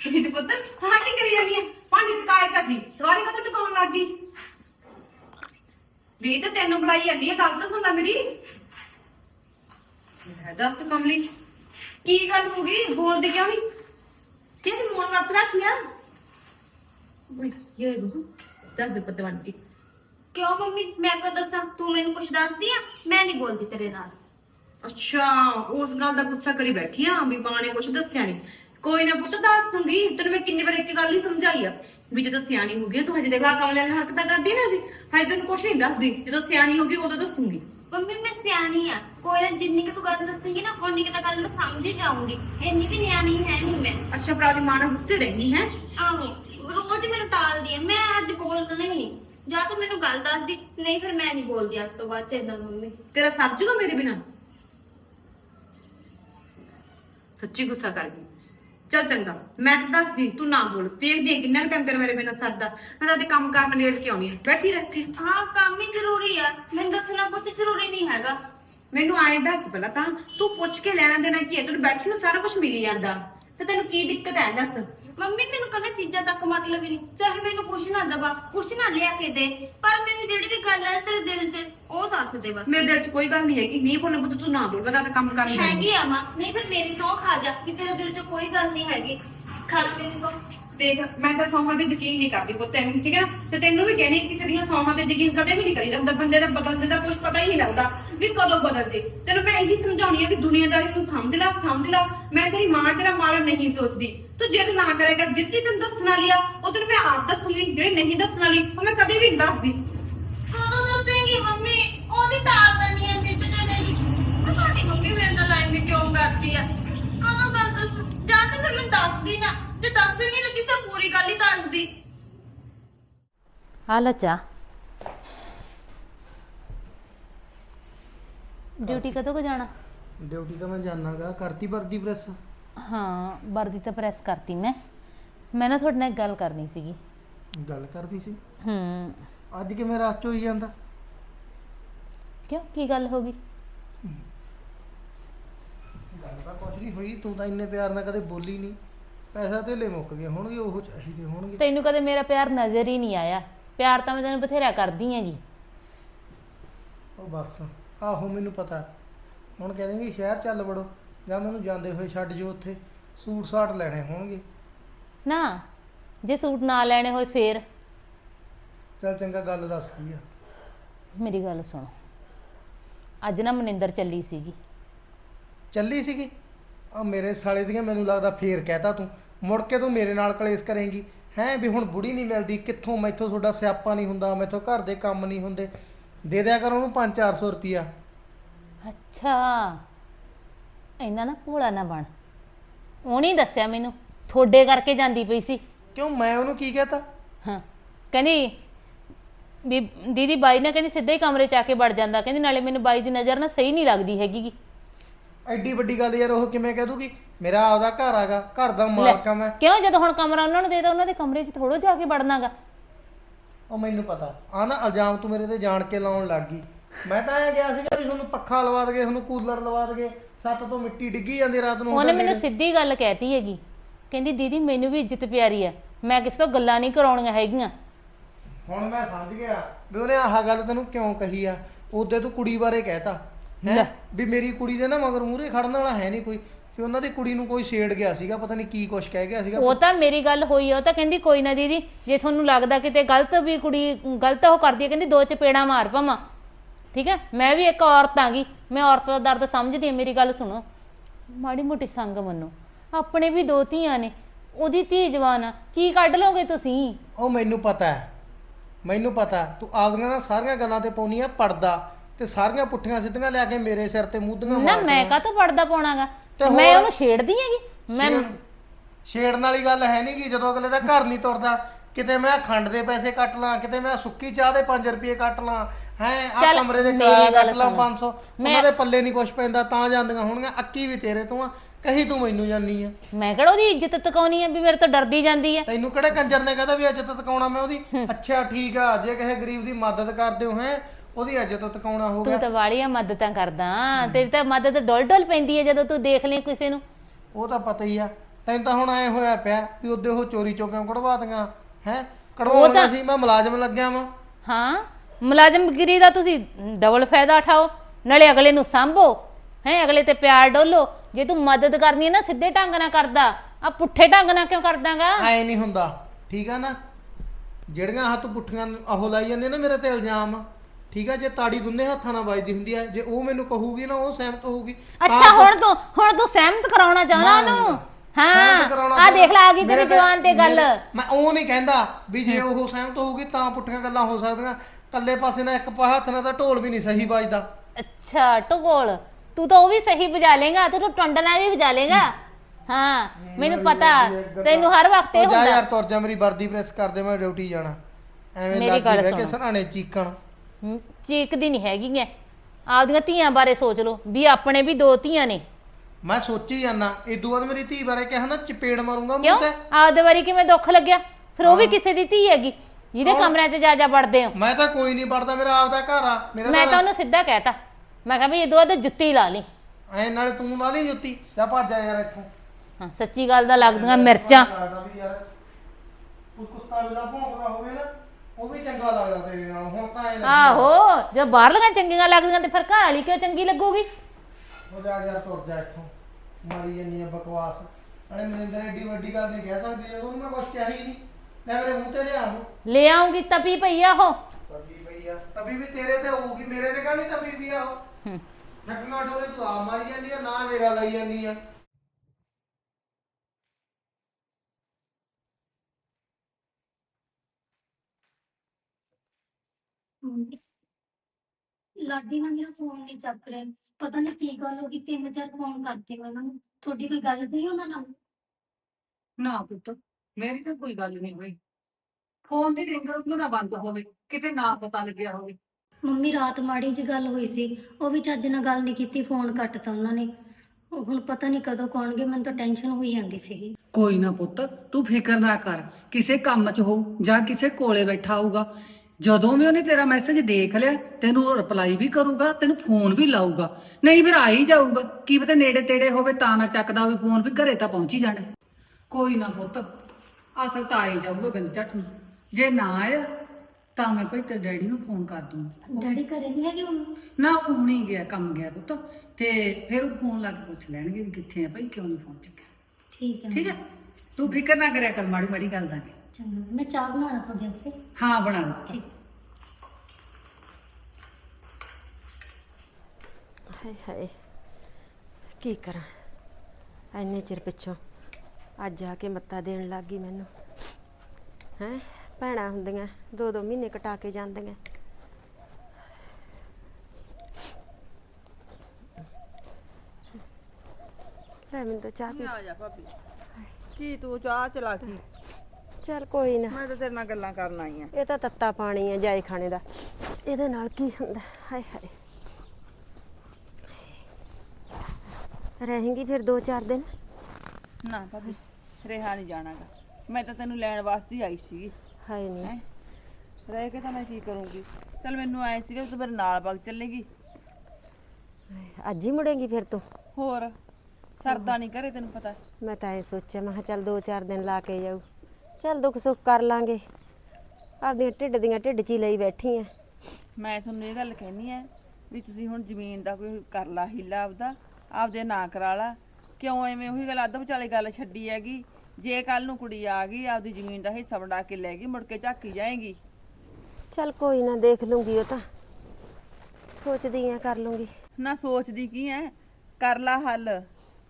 ਤੇ ਪੁੱਤ? ਹਾਂ ਕੀ ਕਰੀ ਜਾਨੀ ਹੈ ਭਾਂਡੇ ਟਕਾਏ ਤਾਂ ਸੀ ਦੁਬਾਰੇ ਕਦੋਂ ਟਕਾਉਣ ਲੱਗ ਗਈ? ਵੀ ਤੇ ਤੈਨੂੰ ਬੁਲਾਈ ਜਾਂਦੀ ਹੈ ਗੱਲ ਤਾਂ ਸੁਣ ਲੈ ਮੇਰੀ। ਲੈ ਦੱਸ ਕਮਲੀ ਕੀ ਗੱਲ ਹੋ ਗਈ? ਬੋਲਦੀ ਕਿਉਂ ਨਹੀਂ ਕੀ ਤੂੰ ਮੋਨ ਵਰਤ ਰੱਖ ਲਿਆ ਓਏ ਇਹ ਦੁੱਖ ਦੱਸ ਦੇ ਪਤਵੰਡ ਕੀ ਕਿਉਂ ਮੰਮੀ? ਮੈਂ ਕੋ ਦੱਸਾਂ? ਤੂੰ ਮੈਨੂੰ ਕੁਝ ਦੱਸਦੀ ਆ ਮੈਂ ਨਹੀਂ ਬੋਲਦੀ ਤੇਰੇ ਨਾਲ। ਅੱਛਾ ਉਸ ਗੱਲ ਦਾ ਗੁੱਸਾ ਕਰੀ ਬੈਠੀ ਆ ਵੀ ਮਾਂ ਨੇ ਕੁਝ ਦੱਸਿਆ ਨਹੀਂ ਕੋਈ ਨਾ ਪੁੱਤ ਦੱਸ ਦੂੰਗੀ ਤੈਨੂੰ ਮੈਂ ਕਿੰਨੀ ਵਾਰ ਇੱਕ ਗੱਲ ਹੀ ਸਮਝਾਈ ਆ ਵੀ ਜਦੋਂ ਸਿਆਣੀ ਹੋ ਗਈ ਤੂੰ ਹਜੇ ਦੇਖ ਆ ਕਮਲਿਆਂ ਦੀ ਹਰਕਤਾਂ ਕਰਦੀ ਨਾ ਦੀ ਹਜੇ ਤੈਨੂੰ ਕੁਝ ਨਹੀਂ ਦੱਸਦੀ ਜਦੋਂ ਸਿਆਣੀ ਹੋ ਗਈ ਉਦੋਂ ਦੱਸੂਗੀ। ਮੰਮੀ ਮੈਂ ਸਿਆਣੀ ਆ। ਕੋਈ ਨਾ ਜਿੰਨੀ ਕਿ ਤੂੰ ਗੱਲ ਦੱਸੇਂਗੀ ਨਾ ਉਨੀ ਕਿ ਤਾਂ ਗੱਲ ਮੈਂ ਸਮਝ ਹੀ ਜਾਊਂਗੀ। ਇੰਨੀ ਵੀ ਨਿਆਣੀ ਹੈ ਨਹੀਂ ਮੈਂ। ਅੱਛਾ ਭਰਾ ਦੀ ਮਾਂ ਨਾਲ ਗੁੱਸੇ ਰਹਿਣੀ ਹੈ? ਆਹੋ ਰੋਜ਼ ਮੈਨੂੰ ਟਾਲਦੀ ਹੈ ਮੈਂ ਅੱਜ ਬੋਲਣਾ ਹੀ ਨਹੀਂ। ਜਾਂ ਤੂੰ ਮੈਨੂੰ ਗੱਲ ਦੱਸ ਦੀ ਨਹੀਂ ਫਿਰ ਮੈਂ ਨਹੀਂ ਬੋਲਦੀ ਅੱਜ ਤੋਂ ਬਾਅਦ ਤੇਰੇ ਨਾਲ ਮੰਮੀ। ਤੇਰਾ ਸਰ ਜੂਗਾ ਮੇਰੇ ਬਿਨਾ? ਸੱਚੀ ਗੁੱਸਾ ਕਰ ਗਈ। ਚੱਲ ਚੰਗਾ ਮੈਂ ਤਾਂ ਦੱਸਦੀ ਤੂੰ ਨਾ ਬੋਲ ਦੇਖਦੀ ਆ ਕਿੰਨਾ ਟਾਈਮ ਤੇਰਾ ਮੇਰੇ ਬਿਨਾ ਸਰਦਾ ਮੈਂ ਤਾਂ ਕੰਮ ਕਰਨ ਲੇਟ ਕੇ ਆਉਣੀ ਆ ਬੈਠੀ ਰਹਿ ਹਾਂ ਕੰਮ ਹੀ ਜ਼ਰੂਰੀ ਆ ਮੈਨੂੰ ਦੱਸਣਾ ਕੁਝ ਜ਼ਰੂਰੀ ਨਹੀਂ ਹੈਗਾ। ਮੈਨੂੰ ਆਏ ਦੱਸ ਪਹਿਲਾਂ ਤਾਂ ਤੂੰ ਪੁੱਛ ਕੇ ਲੈਣਾ ਦੇਣਾ ਕੀ ਹੈ ਤੈਨੂੰ ਬੈਠੀ ਨੂੰ ਸਾਰਾ ਕੁਝ ਮਿਲ ਜਾਂਦਾ। ਤੇ ਤੈਨੂੰ ਕੀ ਦਿੱਕਤ ਹੈ ਦੱਸ। ਮੰਮੀ ਮੈਨੂੰ ਕਹਿੰਦਾ ਚੀਜ਼ਾਂ ਤੱਕ ਮਤਲਬ ਹੀ ਨਹੀਂ। ਚਾਹੇ ਮੈਨੂੰ ਕੁਛ ਨਾ ਦਵਾ ਕੁਛ ਨਾ ਲਿਆ ਕੇ ਦੇ ਪਰ ਮੈਨੂੰ ਜਿਹੜੀ ਵੀ ਗੱਲ ਹੈ ਤੇਰੇ ਦਿਲ 'ਚ ਉਹ ਦੱਸ ਦੇ ਬਸ। ਮੇਰੇ ਦਿਲ 'ਚ ਕੋਈ ਗੱਲ ਨਹੀਂ ਹੈਗੀ। ਨਹੀਂ ਬੋਲਣਾ ਪੁੱਤ ਤੂੰ ਨਾ ਬੋਲ ਮੈਂ ਤਾਂ ਕੰਮ ਕਰਨ ਹੈਗੀ ਆ ਮਾਂ। ਨਹੀਂ ਫਿਰ ਮੇਰੀ ਸੌਂ ਖਾ ਜਾ ਕਿ ਤੇਰੇ ਦਿਲ 'ਚ ਕੋਈ ਗੱਲ ਨਹੀਂ ਹੈਗੀ। ਖਾ ਲੈ ਮੇਰੀ ਸੌਂ। ਦੇਖ, ਮੈਂ ਤਾਂ ਸੌਹਾਂ ਤੇ ਯਕੀਨ ਨਹੀਂ ਕਰਦੀ ਪੁੱਤ ਐਵੇਂ ਠੀਕ ਹੈ ਨਾ? ਤੇ ਤੈਨੂੰ ਵੀ ਕਹਿੰਦੀ ਕਿਸੇ ਦੀਆਂ ਸੌਹਾਂ ਤੇ ਯਕੀਨ ਕਦੇ ਵੀ ਨਹੀਂ ਕਰੀਦਾ ਹੁੰਦਾ ਬੰਦੇ ਦਾ ਬਦਲਣ ਦਾ ਕੁਝ ਪਤਾ ਹੀ ਨਹੀਂ ਲੱਗਦਾ ਵੀ ਕਦੋਂ ਬਦਲਦੇ। ਤੈਨੂੰ ਮੈਂ ਇਹੀ ਸਮਝਾਉਣੀ ਆ ਵੀ ਦੁਨੀਆਦਾਰੀ ਨੂੰ ਸਮਝ ਲੈ ਸਮਝ ਲੈ, ਮੈਂ ਤੇਰੀ ਮਾਂ, ਤੇਰਾ ਮਾੜਾ ਨਹੀਂ ਸੋਚਦੀ। ਤੂੰ ਜਿੱਦ ਨਾ ਕਰੇਗਾ ਜਿੱਚੀ ਤੈਨੂੰ ਦੱਸਣ ਵਾਲੀ ਆ, ਉਹ ਤੈਨੂੰ ਮੈਂ ਆਪ ਦੱਸੂਗੀ, ਜਿਹੜੀ ਨਹੀਂ ਦੱਸਣ ਵਾਲੀ, ਉਹ ਮੈਂ ਕਦੇ ਵੀ ਨਹੀਂ ਦੱਸਦੀ। ਕਦੋਂ ਦੱਸੇਂਗੀ ਮੰਮੀ? ਉਹਦੀ ਟਾਲ ਦਨੀ ਹੈ ਮਿੱਟ ਜੇ ਨਹੀਂ ਤੁਹਾਡੀ ਮੰਮੀ ਮੇਰੇ ਨਾਲ ਲਾਈਨ ਕਿਉਂ ਕਰਦੀ ਆ? ਕਦੋਂ ਗੱਲ ਦੱਸ ਜਾਂ ਤਾਂ ਫਿਰ ਮੈਂ ਦੱਸਦੀ ਨਾ। ਜੇ ਦੱਸਦੀ ਨਹੀਂ ਲੱਗੀ ਤਾਂ ਪੂਰੀ ਗੱਲ ਹੀ ਦੱਸਦੀ ਆ ਲੈ ਚਾਹ। ਡਿਊਟੀ ਕਦੋਂ ਕੋ ਜਾਣਾ? ਡਿਊਟੀ ਤਾਂ ਮੈਂ ਜਾਣਾਗਾ ਕਰਤੀ ਵਰਦੀ ਪ੍ਰੈਸ। ਹਾਂ ਵਰਦੀ ਤਾਂ ਪ੍ਰੈਸ ਕਰਤੀ ਮੈਂ। ਮੈਂ ਨਾ ਤੁਹਾਡੇ ਨਾਲ ਇੱਕ ਗੱਲ ਕਰਨੀ ਸੀਗੀ। ਗੱਲ ਕਰਦੀ ਸੀ? ਹੂੰ। ਅੱਜ ਕਿਵੇਂ ਰਾਤ ਚ ਹੋਈ ਜਾਂਦਾ? ਕਿਉਂ? ਕੀ ਗੱਲ ਹੋ ਗਈ? ਗੱਲ ਤਾਂ ਕੁਛ ਨਹੀਂ ਹੋਈ ਤੂੰ ਤਾਂ ਇੰਨੇ ਪਿਆਰ ਨਾਲ ਕਦੇ ਬੋਲੀ ਨਹੀਂ। ਪੈਸਾ ਧੇਲੇ ਮੁੱਕ ਗਏ ਹੋਣਗੇ ਉਹ ਚਾਹੀਦੇ ਹੋਣਗੇ। ਤੈਨੂੰ ਕਦੇ ਮੇਰਾ ਪਿਆਰ ਨਜ਼ਰ ਹੀ ਨਹੀਂ ਆਇਆ। ਪਿਆਰ ਤਾਂ ਮੈਂ ਤੈਨੂੰ ਬਥੇਰਾ ਕਰਦੀ ਹੈਗੀ। ਉਹ ਬਸ ਆਹੋ ਮੈਨੂੰ ਪਤਾ। ਹੁਣ ਕਹਿੰਦੇ ਵੀ ਸ਼ਹਿਰ ਚੱਲ ਵੜੋ ਜਾਂ ਮੈਨੂੰ ਜਾਂਦੇ ਹੋਏ ਛੱਡ ਜੋ ਉੱਥੇ ਸੂਟ ਸਾਟ ਲੈਣੇ ਹੋਣਗੇ। ਨਾ ਜੇ ਸੂਟ ਨਾ ਲੈਣੇ ਹੋਏ ਫੇਰ। ਚੱਲ ਚੰਗਾ ਗੱਲ ਦੱਸ ਕੀ ਆ? ਮੇਰੀ ਗੱਲ ਸੁਣੋ। ਅੱਜ ਨਾ ਮਨਿੰਦਰ ਚੱਲੀ ਸੀਗੀ। ਚੱਲੀ ਸੀਗੀ? ਆ ਮੇਰੇ ਸਾਲੇ ਦੀਆਂ ਮੈਨੂੰ ਲੱਗਦਾ ਫੇਰ ਕਹਿਤਾ ਤੂੰ। ਮੁੜ ਕੇ ਤੂੰ ਮੇਰੇ ਨਾਲ ਕਲੇਸ਼ ਕਰੇਂਗੀ। ਹੈਂ ਵੀ ਹੁਣ ਬੁੜੀ ਨਹੀਂ ਮਿਲਦੀ ਕਿੱਥੋਂ ਮੈਥੋਂ ਤੁਹਾਡਾ ਸਿਆਪਾ ਨਹੀਂ ਹੁੰਦਾ ਮੈਥੋਂ ਘਰ ਦੇ ਕੰਮ ਨਹੀਂ ਹੁੰਦੇ। ਦੇ ਦਿਆ ਕਰ ਉਹਨੂੰ 5-400 ਰੁਪਿਆ ਅੱਛਾ। ਇੰਨਾ ਨਾ ਭੋਲਾ ਨਾ ਬਣ। ਉਹਨੇ ਦੱਸਿਆ ਮੈਨੂੰ ਥੋੜੇ ਕਰਕੇ ਜਾਂਦੀ ਪਈ ਸੀ। ਕਿਉਂ ਮੈਂ ਉਹਨੂੰ ਕੀ ਕਹਤਾ? ਹਾਂ ਕਹਿੰਦੀ ਵੀ ਦੀਦੀ ਬਾਈ ਨਾ ਕਹਿੰਦੀ ਸਿੱਧਾ ਹੀ ਕਮਰੇ ਚ ਆ ਕੇ ਵੜ ਜਾਂਦਾ ਕਹਿੰਦੀ ਨਾਲੇ ਮੈਨੂੰ ਬਾਈ ਦੀ ਨਜ਼ਰ ਨਾ ਸਹੀ ਨਹੀਂ ਲੱਗਦੀ ਹੈਗੀ ਗੀ। ਐਡੀ ਵੱਡੀ ਗੱਲ ਯਾਰ ਉਹ ਕਿਵੇਂ ਕਹਿ ਦੂਗੀ? ਮੇਰਾ ਆਪਦਾ ਘਰ ਆਗਾ ਘਰ ਦਾ ਮਾਲਕ ਆ ਮੈਂ। ਕਿਉਂ ਜਦੋਂ ਹੁਣ ਕਮਰਾ ਉਹਨਾਂ ਨੂੰ ਦੇ ਤਾ ਉਹਨਾਂ ਦੇ ਕਮਰੇ 'ਚ ਥੋੜੋ ਜਾ ਕੇ ਵੜਨਾਗਾ? ਉਹ ਮੈਨੂੰ ਪਤਾ। ਆ ਨਾ ਇਲਜ਼ਾਮ ਤੂੰ ਮੇਰੇ ਤੇ ਜਾਣ ਕੇ ਲਾਉਣ ਲੱਗ ਗਈ। ਮੈਂ ਤਾਂ ਐ ਗਿਆ ਸੀਗਾ ਵੀ ਤੁਹਾਨੂੰ ਪੱਖਾ ਲਵਾ ਦਗੇ ਤੁਹਾਨੂੰ ਕੂਲਰ ਲਵਾ ਦਗੇ ਸੱਤ ਤੋਂ ਮਿੱਟੀ ਡਿੱਗੀ ਜਾਂਦੀ ਰਾਤ ਨੂੰ ਉਹਨੇ ਮੈਨੂੰ। ਸਿੱਧੀ ਗੱਲ ਕਹਿਤੀ ਹੈਗੀ। ਕਹਿੰਦੀ ਦੀਦੀ ਮੈਨੂੰ ਵੀ ਇੱਜ਼ਤ ਪਿਆਰੀ ਆ। ਮੈਂ ਕਿਸੇ ਤੋਂ ਗੱਲਾਂ ਨਹੀਂ ਕਰਾਉਣੀਆਂ ਹੈਗੀਆਂ। ਹੁਣ ਮੈਂ ਸਮਝ ਗਿਆ ਵੀ ਉਹਨੇ ਆਹ ਗੱਲ ਤੈਨੂੰ ਕਿਉਂ ਕਹੀ ਆ। ਉਹਦੇ ਤੂੰ ਕੁੜੀ ਬਾਰੇ ਕਹਿਤਾ। ਹੈ? ਵੀ ਮੇਰੀ ਕੁੜੀ ਦੇ ਨਾ ਮਗਰ ਮੂਹਰੇ ਖੜਨ ਵਾਲਾ ਹੈ ਨਹੀਂ ਕੋਈ। ਕਿ ਉਹਨਾਂ ਦੀ ਕੁੜੀ ਨੂੰ ਕੋਈ ਛੇੜ ਗਿਆ ਸੀਗਾ ਪਤਾ ਨਹੀਂ ਕੀ ਕੁਛ ਕਹਿ ਗਿਆ ਸੀਗਾ। ਉਹ ਤਾਂ ਮੇਰੀ ਗੱਲ ਹੋਈ ਆ ਉਹ ਤਾਂ ਕਹਿੰਦੀ ਕੋਈ ਨਾ ਦੀਦੀ ਜੇ ਤੁਹਾਨੂੰ ਲੱਗਦਾ ਕਿਤੇ ਗਲਤ ਵੀ ਕੁੜੀ ਗਲਤ ਉਹ ਕਰਦੀ ਹੈ ਕਹਿੰਦੀ ਦੋ ਚਪੇੜਾਂ ਮਾਰ ਪਵਾਂ ਠੀਕ ਹੈ? ਮੈਂ ਵੀ ਇੱਕ ਔਰਤ ਆਂਗੀ ਮੈਂ ਔਰਤ ਦਾ ਦਰਦ ਸਮਝਦੀ ਹਾਂ ਮੇਰੀ ਗੱਲ ਸੁਣੋ। ਮਾੜੀ ਮੋਟੀ ਸੰਗ ਮੰਨੋ। ਆਪਣੇ ਵੀ ਦੋ ਧੀਆਂ ਨੇ ਉਹਦੀ ਧੀ ਜਵਾਨ ਆ ਕੀ ਕੱਢ ਲੋਗੇ ਤੁਸੀਂ? ਉਹ ਮੈਨੂੰ ਪਤਾ ਹੈ ਮੈਨੂੰ ਪਤਾ ਤੂੰ ਆਪਦੀਆਂ ਨਾ ਸਾਰੀਆਂ ਗੱਲਾਂ ਤੇ ਪਾਉਣੀ ਆ ਪਰਦਾ ਤੇ ਸਾਰੀਆਂ ਪੁੱਠੀਆਂ ਸਿੱਧੀਆਂ ਲਿਆ ਕੇ ਮੇਰੇ ਸਿਰ ਤੇ ਮੁੱਦੀਆਂ ਨਾ ਮੈਂ ਕਾਹਤੋਂ ਪੜਦਾ ਪਾਉਣਾਗਾ? ਤੇ ਹੋਰ? ਮੈਂ ਉਹਨੂੰ ਛੇੜਦੀ ਹੈਗੀ। ਮੈਂ ਛੇੜਨ ਵਾਲੀ ਗੱਲ ਹੈ ਨਹੀਂ ਕਿ ਜਦੋਂ ਅਗਲੇ ਦਾ ਘਰ ਨਹੀਂ ਤੁਰਦਾ ਕਿਤੇ ਮੈਂ ਖੰਡ ਦੇ ਪੈਸੇ ਕੱਟ ਲਾਂ ਕਿਤੇ ਮੈਂ ਸੁੱਕੀ ਚਾਹ ਦੇ 5 ਰੁਪਏ ਕੱਟ ਲਾਂ ਹੈ ਆ ਚੱਲ, ਕਮਰੇ ਦੇ ਮੇਰੀ ਕਿਰਾਇਆ ਗੱਲ ਕੱਟ ਲਾਂ ਸੁਣ। 500 ਮੈਂ- ਉਹਨਾਂ ਦੇ ਪੱਲੇ ਨਹੀਂ ਕੁਛ ਪੈਂਦਾ ਤਾਂ ਜਾਂਦੀਆਂ ਹੋਣਗੀਆਂ ਅੱਕੀ ਵੀ ਤੇਰੇ ਤੋਂ ਆ ਕਹੀ ਤੂੰ ਮੈਨੂੰ ਜਾਨੀ ਆ। ਮੈਂ ਕਿਹੜਾ ਉਹਦੀ ਇੱਜ਼ਤ ਤਕਾਉਣੀ ਆ ਵੀ ਮੇਰੇ ਤੋਂ ਡਰਦੀ ਜਾਂਦੀ ਆ? ਤੈਨੂੰ ਕਿਹੜੇ ਕੰਜਰ ਨੇ ਕਹਦਾ ਵੀ ਇੱਜ਼ਤ ਤਕਾਉਣਾ ਮੈਂ ਉਹਦੀ? ਅੱਛਾ ਠੀਕ ਆ ਜੇ ਕਿਸੇ ਗਰੀਬ ਦੀ ਮਦਦ ਕਰਦੇ ਹੋ ਹੈ ਉਹਦੀ ਇੱਜ਼ਤ ਤਕਾਉਣਾ ਹੋ ਤੂੰ ਗਿਆ। ਤਾਂ ਵਾਲੀਆਂ ਮਦਦਾਂ ਕਰਦਾ। ਤੇਰੀ ਤਾਂ ਮਦਦ ਡੋਲ ਡੋਲ ਪੈਂਦੀ ਹੈ ਜਦੋਂ ਤੂੰ ਦੇਖ ਲਈ ਕਿਸੇ ਨੂੰ। ਉਹ ਤਾਂ ਪਤਾ ਹੀ ਆ। ਤੈਨੂੰ ਤਾਂ ਹੁਣ ਐ ਹੋਇਆ ਪਿਆ ਵੀ ਉਹਦੇ ਉਹ ਚੋਰੀ ਚੋਂ ਕਿਉਂ ਕਢਵਾਤੀਆਂ ਹੈ? ਕਢਵਾਉਣਾ ਤਾਂ- ਸੀ ਮੈਂ ਮੁਲਾਜ਼ਮ ਲੱਗਿਆ ਵਾਂ। ਹਾਂ ਮੁਲਾਜ਼ਮਗਿਰੀ ਦਾ ਤੁਸੀਂ ਡਬਲ ਫਾਇਦਾ ਉਠਾਓ ਨਾਲੇ ਅਗਲੇ ਨੂੰ ਸਾਂਭੋ ਹੈ? ਅਗਲੇ ਤੇ ਪਿਆਰ ਡੋਲੋ। ਜੇ ਤੂੰ ਮਦਦ ਕਰਨੀ ਹੈ ਨਾ ਸਿੱਧੇ ਢੰਗ ਨਾਲ ਕਰਦਾ। ਆ ਪੁੱਠੇ ਢੰਗ ਨਾਲ ਕਿਉਂ ਕਰਦਾਗਾ? ਐ ਨਹੀਂ ਹੁੰਦਾ ਠੀਕ ਆ ਨਾ? ਜਿਹੜੀਆਂ ਹੱਥ ਪੁੱਠੀਆਂ ਉਹ ਲਾਈ ਜਾਂਦੇ ਨਾ ਮੇਰੇ ਤੇ ਇਲਜ਼ਾਮ। ਠੀਕ ਆ ਜੇ ਤਾੜੀ ਦੁੰਨੇ ਹੱਥਾਂ ਨਾਲ ਵੱਜਦੀ ਹੁੰਦੀ ਆ ਜੇ ਉਹ ਮੈਨੂੰ ਕਹੂਗੀ ਨਾ ਉਹ ਸਹਿਮਤ ਹੋਊਗੀ। ਅੱਛਾ ਹੁਣ ਤੂੰ ਹੁਣ ਤੂੰ ਸਹਿਮਤ ਕਰਾਉਣਾ ਚਾਹੁੰਦਾ ਉਹਨੂੰ? ਹਾਂ ਆ ਦੇਖ ਲੈ ਆ ਗਈ ਤੇਰੀ ਜਵਾਨ ਤੇ ਗੱਲ। ਮੈਂ ਉਹ ਨਹੀਂ ਕਹਿੰਦਾ ਵੀ ਜੇ ਉਹ ਸਹਿਮਤ ਹੋਊਗੀ ਤਾਂ ਪੁੱਠੀਆਂ ਗੱਲਾਂ ਹੋ ਸਕਦੀਆਂ। ਕੱਲੇ ਪਾਸੇ ਨਾਲ ਇੱਕ ਪਾ ਹੱਥ ਨਾਲ ਤਾਂ ਢੋਲ ਵੀ ਨਹੀਂ ਸਹੀ ਵੱਜਦਾ। ਅੱਛਾ ਢੋਲ। ਤੂੰ ਤਾਂ ਉਹ ਵੀ ਸਹੀ ਵਜਾ ਲੇਗਾ ਤੂੰ ਤਾਂ ਟੰਡ ਨਾਲ ਵੀ ਵਜਾ ਲੇਗਾ। ਹਾਂ। ਮੈਨੂੰ ਪਤਾ ਤੈਨੂੰ ਹਰ ਵਕਤ ਇਹ ਉਹ ਜਾ ਹੁੰਦਾ। ਯਾਰ ਤੁਰ ਜਾ ਮੇਰੀ ਵਰਦੀ ਪ੍ਰੈਸ ਕਰ ਦੇ ਮੈਂ ਡਿਊਟੀ ਜਾਣਾ। ਐਵੇਂ ਮੇਰੀ ਲੱਗੀ ਗੱਲ ਬਹਿ ਕੇ ਸੁਣੋ। ਸਰਾਣੇ ਚੀਕਣ। ਹਮ, ਚੀਕਦੀ ਨਹੀਂ ਹੈਗੀ ਐ ਆਪਦੀਆਂ ਧੀਆਂ ਬਾਰੇ ਸੋਚ ਲਓ ਵੀ ਆਪਣੇ ਵੀ ਦੋ ਧੀਆਂ ਨੇ। ਮੈਂ ਸੋਚੀ ਜਾਂਦਾ ਇਦੋਂ ਬਾਅਦ ਮੇਰੀ ਧੀ ਬਾਰੇ ਕਿਹਾ ਨਾ ਚਪੇੜ ਮਾਰੂੰਗਾ ਕਿਉਂ? ਮੂੰਹ ਤੇ। ਆਪਦੇ ਵਾਰੀ ਕਿਵੇਂ ਦੁੱਖ ਲੱਗਿਆ? ਫਿਰ ਉਹ ਵੀ ਹਾਂ। ਕਿਸੇ ਦੀ ਧੀ ਹੈਗੀ ਜਿਹਦੇ ਹੋਰ। ਕਮਰਿਆਂ 'ਚ ਜਾ ਜਾ ਵੜਦੇ ਹੋ। ਮੈਂ ਤਾਂ ਕੋਈ ਨਹੀਂ ਪੜਦਾ ਮੇਰਾ ਆਪਦਾ ਘਰ ਆ ਮੇਰਾ ਮੈਂ ਤਾਂ ਉਹਨੂੰ ਸਿੱਧਾ ਕਹਿਤਾ। ਮੈਂ ਕਿਹਾ ਵੀ ਇਹ ਦੋ ਜੁੱਤੀ ਲਾ ਲਈ। ਐ ਨਾਲੇ ਤੂੰ ਲਾ ਲਈ ਜੁੱਤੀ ਜਾ ਭੱਜ ਜਾ ਯਾਰ ਇੱਥੋਂ। ਹਾਂ ਸੱਚੀ ਗੱਲ ਦਾ ਲੱਗਦੀਆਂ ਮਿਰਚਾਂ। ਲੱਗਦਾ ਵੀ ਯਾਰ ਕੋਈ ਕੁੱਤਾ ਬਿਲਾ ਭੌਂਕਦਾ ਹੋਵੇ ਨਾ। ਉਹ ਵੀ ਚੰਗਾ ਲੱਗਦਾ ਤੇਰੇ ਨਾਲ ਹੁਣ ਤਾਂ ਐ ਆਹੋ ਜੇ ਬਾਹਰਲੀਆਂ ਚੰਗੀਆਂ ਲੱਗਦੀਆਂ ਤੇ ਫਿਰ ਘਰ ਵਾਲੀ ਕਿਉਂ ਚੰਗੀ ਲੱਗੂਗੀ? ਹੋ ਜਾ ਯਾਰ ਤੁਰ ਜਾ ਇੱਥੋਂ ਮਾਰੀ ਜੰਨੀ ਆ ਬਕਵਾਸ। ਅਰੇ ਮਨਿੰਦਰ ਏਡੀ ਵੱਡੀ ਗੱਲ ਨਹੀਂ ਕਹਿ ਸਕਦੀ ਜਦੋਂ ਮੈਂ ਕੁਝ ਕਿਹਾ ਹੀ ਨਹੀਂ। ਮੈਂ ਮੇਰੇ ਮੂੰਹ ਤੇ ਲਿਆ ਉਹਨੂੰ ਲੈ ਆਉਂਗੀ ਤਪੀ ਪਈ ਆ ਉਹ। ਤਬੀ ਪਈ ਆ। ਤਬੀ ਵੀ ਤੇਰੇ ਤੇ ਹੋਊਗੀ ਮੇਰੇ ਤੇ ਕਾਹਦੀ ਤਬੀ ਵੀ ਆ ਉਹ? ਠੋਰੇ ਤੂੰ ਆ ਮਾਰੀ ਜਾਂਦੀ ਆ ਨਾ ਮੇਰਾ ਲਈ ਜਾਂਦੀ ਆ। ਲਾਡੀ ਨਾਲ ਮੇਰਾ ਫੋਨ ਨਹੀਂ ਚੱਕ ਰਿਹਾ। ਪਤਾ ਨਹੀਂ ਕੀ ਗੱਲ ਹੋ ਗਈ ਤਿੰਨ ਚਾਰ ਫੋਨ ਕਰਤੇ ਮੈਂ ਉਹਨਾਂ ਨੂੰ। ਤੁਹਾਡੀ ਕੋਈ ਗੱਲ ਨਹੀਂ ਉਹਨਾਂ ਨਾਲ? ਨਾ ਪੁੱਤ ਮੇਰੀ ਤਾਂ ਕੋਈ ਗੱਲ ਨਹੀਂ ਹੋਈ। ਫੋਨ ਦੀ ਰਿੰਗ ਰੁੰਗ ਨਾ ਬੰਦ ਹੋਵੇ ਕਿਤੇ ਨਾ ਪਤਾ ਲੱਗਿਆ ਹੋਵੇ। ਮੰਮੀ ਰਾਤ ਮਾੜੀ ਜੀ ਗੱਲ ਹੋਈ ਸੀ। ਉਹ ਵੀ ਚੱਜ ਨਾਲ ਗੱਲ ਨਹੀਂ ਕੀਤੀ ਫੋਨ ਕੱਟਤਾ ਉਹਨਾਂ ਨੇ। ਉਹ ਹੁਣ ਪਤਾ ਨਹੀਂ ਕਦੋਂ ਕੌਣਗੇ ਮੈਨੂੰ ਤਾਂ ਟੈਨਸ਼ਨ ਹੋਈ ਜਾਂਦੀ ਸੀਗੀ। ਕੋਈ ਨਾ ਪੁੱਤ ਤੂੰ ਫਿਕਰ ਨਾ ਕਰ। ਕਿਸੇ ਕੰਮ 'ਚ ਹੋਊ ਜਾਂ ਕਿਸੇ ਕੋਲੇ ਬੈਠਾ ਹੋਊਗਾ। ਜਦੋਂ ਵੀ ਉਹਨੇ ਤੇਰਾ ਮੈਸੇਜ ਦੇਖ ਲਿਆ ਤੈਨੂੰ ਰਿਪਲਾਈ ਵੀ ਕਰੂਗਾ ਤੈਨੂੰ ਫੋਨ ਵੀ ਲਾਊਗਾ। ਨਹੀਂ ਫਿਰ ਆ ਹੀ ਜਾਊਗਾ। ਕੀ ਪਤਾ ਨੇੜੇ ਤੇੜੇ ਹੋਵੇ ਤਾਂ ਨਾ ਚੱਕਦਾ ਹੋਵੇ ਫੋਨ ਵੀ ਘਰੇ ਤਾਂ ਪਹੁੰਚ ਹੀ ਜਾਣਾ। ਕੋਈ ਨਾ ਪੁੱਤ ਅਸਲ ਤਾਂ ਆ ਹੀ ਜਾਊਗਾ ਬਿੰਦ ਝੱਟ ਨੂੰ। ਜੇ ਨਾ ਆਇਆ ਤਾਂ ਮੈਂ ਭਾਈ ਤੇ ਡੈਡੀ ਨੂੰ ਫੋਨ ਕਰ ਦੂੰਗੀ। ਡੈਡੀ ਘਰੇ ਨਹੀਂ ਹੈਗੇ ਹੁਣ? ਨਾ ਉਹ ਹੁਣੀ ਗਿਆ ਕੰਮ ਗਿਆ ਪੁੱਤ। ਤੇ ਫਿਰ ਉਹ ਫੋਨ ਲਾ ਕੇ ਪੁੱਛ ਲੈਣਗੇ ਵੀ ਕਿੱਥੇ ਆ ਭਾਈ ਕਿਉਂ ਨਹੀਂ ਫੋਨ ਚੱਕਿਆ। ਠੀਕ ਹੈ ਠੀਕ ਹੈ? ਤੂੰ ਫਿਕਰ ਨਾ ਕਰਿਆ ਕਰ ਮਾੜੀ ਮਾੜੀ ਗੱਲ ਦਾ। ਚੰਗਾ। ਮੈਂ ਚਾਹ ਬਣਾਣਾ ਤੁਹਾਡੇ ਵਾਸਤੇ। ਹਾਂ ਬਣਾ ਦਿੱਤਾ ਠੀਕ। ਹਾਏ ਹਾਏ ਕੀ ਕਰਾਂ? ਐਨੇ ਚਿਰ ਪਿੱਛੋਂ ਅੱਜ ਆ ਕੇ ਮੱਤਾ ਦੇਣ ਲੱਗ ਗਈ ਮੈਨੂੰ। ਹੈ ਭੈਣਾਂ ਹੁੰਦੀਆਂ ਦੋ ਦੋ ਮਹੀਨੇ ਕਟਾ ਕੇ ਜਾਂਦੀਆਂ। ਲੈ ਮੈਨੂੰ ਤਾਂ ਚਾਹ ਪੀ। ਆ ਜਾ ਭਾਬੀ। ਕੀ ਤੂੰ ਚਾਹ ਚਲਾ ਕੀ? ਚੱਲ ਕੋਈ ਨਾ। ਮੈਂ ਤਾਂ ਤੇਰੇ ਨਾਲ ਗੱਲਾਂ ਕਰਨ ਆਈ ਆ। ਇਹ ਤਾਂ ਤੱਤਾ ਪਾਣੀ ਹੈ ਜਾਈ ਖਾਣੇ ਦਾ। ਇਹਦੇ ਨਾਲ ਕੀ ਹੁੰਦਾ? ਹਾਏ ਹਾਏ। ਰਹੇਂਗੀ ਫਿਰ ਦੋ ਚਾਰ ਦਿਨ? ਨਾ ਭਾਬੀ ਰਿਹਾ ਨਹੀਂ ਜਾਣਾਗਾ। ਮੈਂ ਤਾਂ ਤੈਨੂੰ ਲੈਣ ਵਾਸਤੇ ਹੀ ਆਈ ਸੀਗੀ। ਹਾਏ ਨਹੀਂ ਹੈ? ਰਹਿ ਕੇ ਤਾਂ ਮੈਂ ਕੀ ਕਰੂੰਗੀ? ਚਲ ਮੈਨੂੰ ਆਏ ਸੀਗਾ ਵੀ ਤੂੰ ਮੇਰੇ ਨਾਲ ਵਗ ਚੱਲੇਗੀ। ਅੱਜ ਹੀ ਮੁੜੇਂਗੀ ਫਿਰ ਤੂੰ? ਹੋਰ ਸਰਦਾ ਨਹੀਂ ਕਰੇ ਤੈਨੂੰ ਪਤਾ। ਮੈਂ ਤਾਂ ਇਹ ਸੋਚਿਆ ਮੈਂ ਕਿਹਾ ਚੱਲ ਦੋ ਚਾਰ ਦਿਨ ਲਾ ਕੇ ਜਾਊ ਚੱਲ ਦੁੱਖ ਸੁੱਖ ਕਰ ਲਾਂਗੇ। ਆਪਦੀਆਂ ਢਿੱਡ ਦੀਆਂ ਢਿੱਡ 'ਚ ਹੀ ਲਈ ਬੈਠੀ ਐ ਮੈਂ ਤੁਹਾਨੂੰ ਇਹ ਗੱਲ ਕਹਿਣੀ ਹੈ ਵੀ ਤੁਸੀਂ ਹੁਣ ਜ਼ਮੀਨ ਦਾ ਕੋਈ ਕਰ ਲਾ ਹੀਲਾ ਆਪਦਾ ਆਪਦੇ ਨਾਂ ਕਰਾ ਲਾ। ਕਿਉਂ ਐਵੇਂ ਉਹੀ ਗੱਲ ਅੱਧ ਵਿਚਾਲੇ ਗੱਲ ਛੱਡੀ ਹੈਗੀ? ਜੇ ਕੱਲ ਨੂੰ ਕੁੜੀ ਆ ਗਈ ਆਪਦੀ ਜ਼ਮੀਨ ਦਾ ਹਿੱਸਾ ਵੰਡਾ ਕੇ ਲੈ ਗਈ ਮੁੜ ਕੇ ਝਾਕੀ ਜਾਏਗੀ। ਚੱਲ ਕੋਈ ਨਾ ਦੇਖ ਲੂੰਗੀ ਉਹ ਤਾਂ। ਸੋਚਦੀ ਆ ਕਰ ਲੂੰਗੀ। ਨਾ ਸੋਚਦੀ ਕੀ ਐ? ਕਰ ਲਾ ਹੱਲ।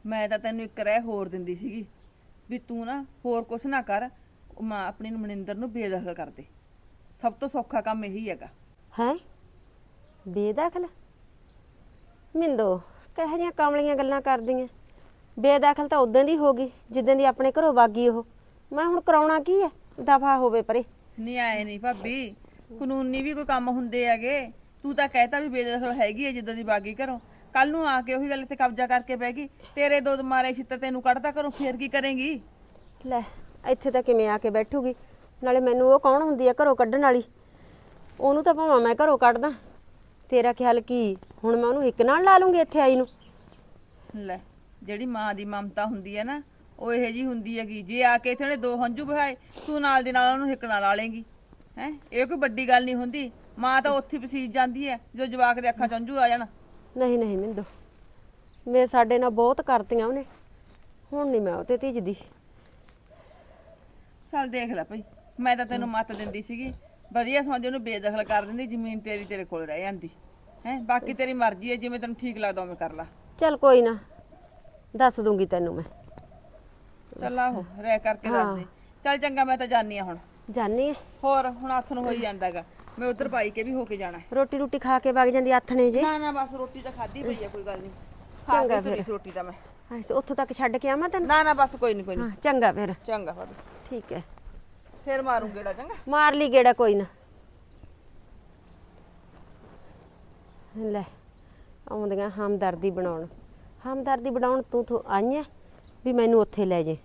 ਮੈਂ ਤਾਂ ਤੈਨੂੰ ਇੱਕ ਰਹਿ ਹੋਰ ਦਿੰਦੀ ਸੀਗੀ ਵੀ ਤੂੰ ਨਾ ਹੋਰ ਕੁਛ ਨਾ ਕਰ। ਉਹ ਮਾਂ ਆਪਣੀ ਨੂੰ ਮਨਿੰਦਰ ਨੂੰ ਬੇਦਖਲ ਕਰ ਦੇ ਸਭ ਤੋਂ ਸੌਖਾ ਕੰਮ ਇਹੀ ਹੈਗਾ। ਹੈ? ਬੇਦਖਲ? ਮਿੰਦੋ ਕਹੇ ਜੀਆਂ ਕਾਮਲੀਆਂ ਗੱਲਾਂ ਕਰਦੀਆਂ? ਬੇਦਖਲ ਤਾਂ ਉਦੋਂ ਦੀ ਹੋ ਗਈ ਜਿੱਦਾਂ ਦੀ ਆਪਣੇ ਘਰੋਂ ਵਾਗੀ ਉਹ। ਮੈਂ ਹੁਣ ਕਰਾਉਣਾ ਕੀ ਐ ਦਫਾ ਹੋਵੇ ਪਰੇ। ਨਹੀਂ ਆਏ ਨਹੀਂ ਭਾਬੀ ਕਾਨੂੰਨੀ ਵੀ ਕੋਈ ਕੰਮ ਹੁੰਦੇ ਹੈਗੇ। ਤੂੰ ਤਾਂ ਕਹਿਤਾ ਵੀ ਬੇਦਖਲ ਹੈਗੀ ਹੈ ਜਿੱਦਾਂ ਦੀ ਬਾਗੀ ਘਰੋਂ। ਕੱਲ ਨੂੰ ਆ ਕੇ ਉਹੀ ਗੱਲ ਤੇ ਕਬਜ਼ਾ ਕਰਕੇ ਬਹਿ ਗਈ। ਤੇਰੇ ਦੋ ਮਾਰੇ ਛਿੱਤਰ ਤੈਨੂੰ ਕੱਢਦਾ ਘਰੋਂ ਫੇਰ ਕੀ ਕਰੇਂਗੀ? ਲੈ ਇੱਥੇ ਤਾਂ ਕਿਵੇਂ ਆ ਕੇ ਬੈਠੂਗੀ? ਨਾਲੇ ਮੈਨੂੰ ਉਹ ਕੌਣ ਹੁੰਦੀ ਆ ਘਰੋਂ ਕੱਢਣ ਵਾਲੀ? ਉਹਨੂੰ ਤਾਂ ਭਾਵੇਂ ਮੈਂ ਘਰੋਂ ਕੱਢਦਾ। ਤੇਰਾ ਖਿਆਲ ਕੀ? ਹੁਣ ਮੈਂ ਉਹਨੂੰ ਇੱਕ ਨਾਲ ਲਾ ਲੂੰਗੀ ਇੱਥੇ ਆਈ ਨੂੰ। ਲੈ ਜਿਹੜੀ ਮਾਂ ਦੀ ਮਮਤਾ ਹੁੰਦੀ ਹੈ ਨਾ ਉਹ ਇਹੋ ਜੀ ਹੁੰਦੀ ਹੈਗੀ। ਜੇ ਆ ਕੇ ਇੱਥੇ ਉਹਨੇ ਦੋ ਹੰਝੂ ਬਹਾਏ ਤੂੰ ਨਾਲ ਦੀ ਨਾਲ ਉਹਨੂੰ ਹਿੱਕਣਾ ਲਾ ਲੇਂਗੀ ਹੈ? ਇਹ ਕੋਈ ਵੱਡੀ ਗੱਲ ਨਹੀਂ ਹੁੰਦੀ। ਮਾਂ ਤਾਂ ਉੱਥੇ ਪਸੀਜ ਜਾਂਦੀ ਹੈ ਜੋ ਜਵਾਕ ਦੇ ਅੱਖਾਂ ਚ ਹੰਝੂ ਆ ਜਾਣ। ਨਹੀਂ ਨਹੀਂ ਮਿੰਦੋ। ਮੈਂ ਸਾਡੇ ਨਾਲ ਬਹੁਤ ਕਰਤੀਆਂ ਉਹਨੇ। ਹੁਣ ਨਹੀਂ ਮੈਂ ਉਹ ਤੇ ਧੀਜਦੀ ਚੱਲ ਦੇਖ ਲੈ ਭਾਈ ਮੈਂ ਤਾਂ ਤੈਨੂੰ ਮੱਤ ਦਿੰਦੀ ਸੀਗੀ ਵਧੀਆ ਸਮਝ ਉਹਨੂੰ ਬੇਦਖਲ ਕਰ ਦਿੰਦੀ ਜ਼ਮੀਨ ਤੇਰੀ ਤੇਰੇ ਕੋਲ ਰਹਿ ਜਾਂਦੀ ਹੈ ਬਾਕੀ ਤੇਰੀ ਮਰਜ਼ੀ ਹੈ ਜਿਵੇਂ ਤੈਨੂੰ ਠੀਕ ਲੱਗਦਾ ਉਵੇਂ ਕਰ ਲੈ। ਚੱਲ ਕੋਈ ਨਾ ਦੱਸ ਦੂੰਗੀ ਤੈਨੂੰ ਮੈਂ। ਚੱਲ ਆਹੋ ਰਹਿ ਕਰਕੇ ਦੱਸ ਦੇ। ਚੱਲ ਚੰਗਾ ਮੈਂ ਤਾਂ ਜਾਣੀ ਆ ਹੁਣ। ਜਾਨੀ ਆ? ਹੋਰ ਹੁਣ ਹੱਥ ਨੂੰ ਹੋਈ ਜਾਂਦਾਗਾ ਮੈਂ ਉਧਰ ਪਾਈ ਕੇ ਵੀ ਹੋ ਕੇ ਜਾਣਾ। ਹੈ। ਰੋਟੀ ਰੋਟੀ ਖਾ ਕੇ ਵਗ ਜਾਂਦੀ ਆਥਣੇ ਜੇ? ਨਾ ਨਾ ਬਸ ਰੋਟੀ ਤਾਂ ਖਾਧੀ ਪਈ ਆ ਕੋਈ ਗੱਲ ਨਹੀਂ। ਖਾ ਚੰਗਾ ਕੇ ਫਿਰ। ਤੁਰੀ ਰੋਟੀ ਤਾਂ ਮੈਂ। ਅੱਛਾ, ਉੱਥੋਂ ਤੱਕ ਛੱਡ ਕੇ ਆਵਾਂ ਤੈਨੂੰ? ਨਾ ਨਾ ਬਸ ਕੋਈ ਨਹੀਂ ਕੋਈ ਨਹੀਂ ਹਾਂ ਚੰਗਾ ਫਿਰ। ਚੰਗਾ ਭਾਬੀ। ਠੀਕ ਹੈ। ਫੇਰ ਮਾਰੂ ਗੇੜਾ ਚੰਗਾ। ਮਾਰ ਲਈ ਗੇੜਾ ਕੋਈ ਨਾ। ਲੈ ਆਉਂਦੀਆਂ ਹਮਦਰਦੀ ਬਣਾਉਣ। ਹਮਦਰਦੀ ਬਣਾਉਣ ਤੂੰ ਤੋਂ ਆਈ ਐ ਵੀ ਮੈਨੂੰ ਉੱਥੇ ਲੈ ਜੇ।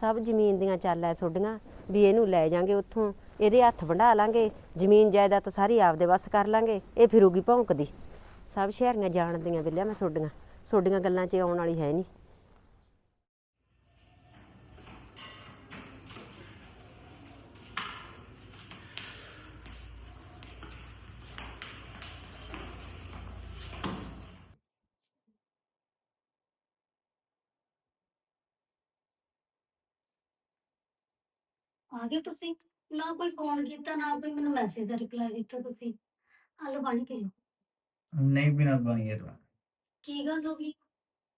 ਸਭ ਜ਼ਮੀਨ ਦੀਆਂ ਚੱਲ ਐ ਛੋਡੀਆਂ ਵੀ ਇਹਨੂੰ ਲੈ ਜਾਾਂਗੇ ਉੱਥੋਂ। ਇਹਦੇ ਹੱਥ ਵੰਡਾ ਲਾਂਗੇ ਜ਼ਮੀਨ ਜਾਇਦਾਦ ਸਾਰੀ ਆਪਦੇ ਵੱਸ ਕਰ ਲਾਂਗੇ ਇਹ ਫਿਰੂਗੀ ਭੌਂਕਦੀ। ਸਭ ਸ਼ਹਿਰੀਆਂ ਜਾਣਦੀਆਂ ਬਿੱਲਿਆ ਮੈਂ ਛੋਡੀਆਂ ਛੋਡੀਆਂ ਗੱਲਾਂ 'ਚ ਆਉਣ ਵਾਲੀ ਹੈ ਨਹੀਂ। ਆ ਗਏ ਤੁਸੀਂ? ਨਾ ਕੋਈ ਫੋਨ ਕੀਤਾ ਨਾ ਕੋਈ ਮੈਨੂੰ ਮੈਸੇਜ ਦਾ ਰਿਪਲਾਈ ਦਿੱਤਾ ਤੁਸੀਂ। ਹਲੋ ਪਾਣੀ ਪੀ ਲਓ। ਨਹੀਂ ਪੀਣਾ ਪਾਣੀ ਇਹ ਤਾਂ। ਕੀ ਗੱਲ ਹੋ ਗਈ?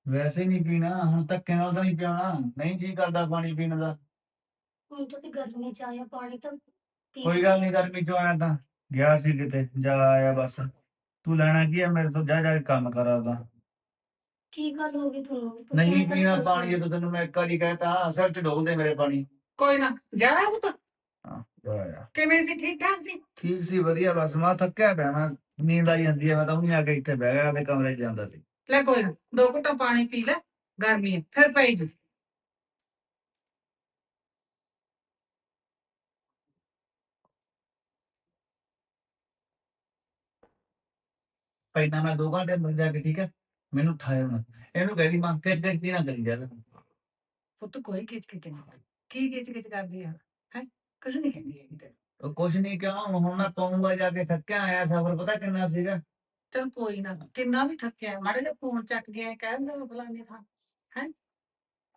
ਵੈਸੇ ਨਹੀਂ ਪੀਣਾ ਹੁਣ ਧੱਕੇ ਨਾਲ ਤਾਂ ਨਹੀਂ ਪਿਆਉਣਾ। ਨਹੀਂ ਜੀ ਕਰਦਾ ਪਾਣੀ ਪੀਣ ਦਾ। ਹੁਣ ਤੁਸੀਂ ਗਰਮੀ ਚ ਆਇਆ ਪਾਣੀ ਤਾਂ ਪੀ ਕੋਈ ਗੱਲ ਨਹੀਂ ਗਰਮੀ ਚੋਂ ਆਇਆ ਤਾਂ। ਗਿਆ ਸੀ ਕਿਤੇ ਜਾ ਆਇਆ ਬਸ। ਤੂੰ ਲੈਣਾ ਕੀ ਹੈ ਮੇਰੇ ਤੋਂ ਜਾ ਜਾ ਕੇ ਕੰਮ ਕਰ ਆਪਦਾ। ਕੀ ਗੱਲ ਹੋ ਗਈ ਤੁਹਾਨੂੰ? ਤੁਸੀਂ ਨਹੀਂ ਪੀਣਾ ਪਾਣੀ ਜਦੋਂ ਤੈਨੂੰ ਮੈਂ ਇੱਕ ਵਾਰੀ ਕਹਿਤਾ ਸਿਰ ਚ ਡੋਲ ਦੇ ਮੇਰੇ ਪਾਣੀ। ਕੋਈ ਨਾ ਜਾਇਆ ਪੁੱਤ। ਹਾਂ ਜਾ ਆ। ਕਿਵੇਂ ਸੀ? ਠੀਕ ਠਾਕ ਸੀ? ਠੀਕ ਸੀ ਵਧੀਆ ਬਸ ਮੈਂ ਥੱਕਿਆ ਪਿਆ ਮੈਂ ਨੀਂਦ ਆਈ ਜਾਂਦੀ ਹੈ ਮੈਂ ਤਾਂ ਉਹਨੇ ਆ ਕੇ ਇੱਥੇ ਬਹਿ ਗਿਆ ਤੇ ਕਮਰੇ 'ਚ ਜਾਂਦਾ ਸੀ। ਲੈ ਕੋਈ ਨਾ ਦੋ ਘੁੱਟਾਂ ਪਾਣੀ ਪੀ ਲੈ ਗਰਮੀ ਹੈ ਫਿਰ ਪਈ ਜੀ। ਪਹਿਲਾਂ ਮੈਂ ਦੋ ਘੰਟੇ ਅੰਦਰ ਜਾ ਕੇ ਠੀਕ ਹੈ ਮੈਨੂੰ ਠਾਇਆ ਨਾ ਇਹਨੂੰ ਕਹਿ ਦੀ ਮਾਂ ਕਿਚ ਕਿਚ ਨਾ ਕਰੀ ਜਾਵੇ ਪੁੱਤ ਕੋਈ ਕਿਚ ਕਿਚ ਨਹੀਂ। ਕਰਦੀ। ਕੀ ਕਿਚ ਕਿਚ ਕਰਦੀ ਆ? ਹੈ? ਕੁਛ ਨਹੀਂ ਕਹਿੰਦੀ ਹੈਗੀ ਤੈਨੂੰ। ਉਹ ਕੁਛ ਨਹੀਂ ਕਿਉਂ? ਹੁਣ ਮੈਂ ਪਾਉਂਗਾ ਜਾ ਕੇ ਥੱਕਿਆ ਆਇਆ ਸਫ਼ਰ ਪਤਾ ਕਿੰਨਾ ਸੀਗਾ? ਚਲ ਕੋਈ ਨਾ ਕਿੰਨਾ ਵੀ ਥੱਕਿਆ ਮਾੜੇ ਜਿਹਾ ਫੋਨ ਚੱਕ ਗਿਆ ਕਹਿੰਦਾ ਫਲਾਣੇ ਥਾਂ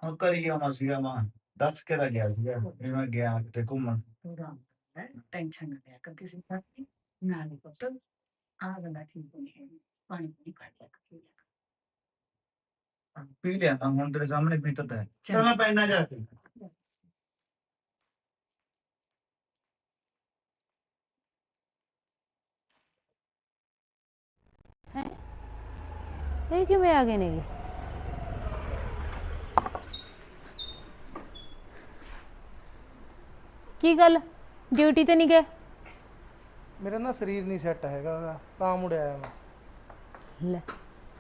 ਹੁਣ ਕਰੀ ਆਉਣਾ ਸੀਗਾ ਮਾਂ ਦੱਸ ਕੇ ਤਾਂ ਗਿਆ ਸੀਗਾ ਵੀ ਮੈਂ ਗਿਆ ਕਿਤੇ ਘੁੰਮਣ। ਪੂਰਾ ਹੈ ਟੈਨਸ਼ਨ ਨਾ ਲਿਆ ਕਰ ਕਿਸੇ ਬਾਤ ਦੀ ਨਾ ਨਹੀਂ ਪੁੱਤ ਆ ਗੱਲਾਂ ਠੀਕ ਨਹੀਂ ਹੈ ਪਾਣੀ ਪੂਰੀ ਪਾ ਲਿਆ ਕਰ, ਪੀ ਲਿਆ ਕਰ। ਪੀ ਲਿਆ ਮੈਂ ਹੁਣ ਤੇਰੇ ਸਾਹਮਣੇ ਪੀਤਾ ਤਾਂ ਹੈ। ਚੱਲ। ਚਲ ਮੈਂ ਪੈਣਾ ਜਾ ਕੇ ਇਹ ਕਿਵੇਂ ਆ ਗਏ ਨੇਗੇ? ਕੀ ਗੱਲ? ਡਿਊਟੀ ਤੇ ਨਹੀਂ ਗਏ? ਮੇਰਾ ਨਾ ਸਰੀਰ ਨਹੀਂ ਸੈੱਟ ਹੈਗਾ ਗਾ, ਤਾਂ ਮੁੜਿਆ ਆਇਆ ਮੈਂ। ਲੈ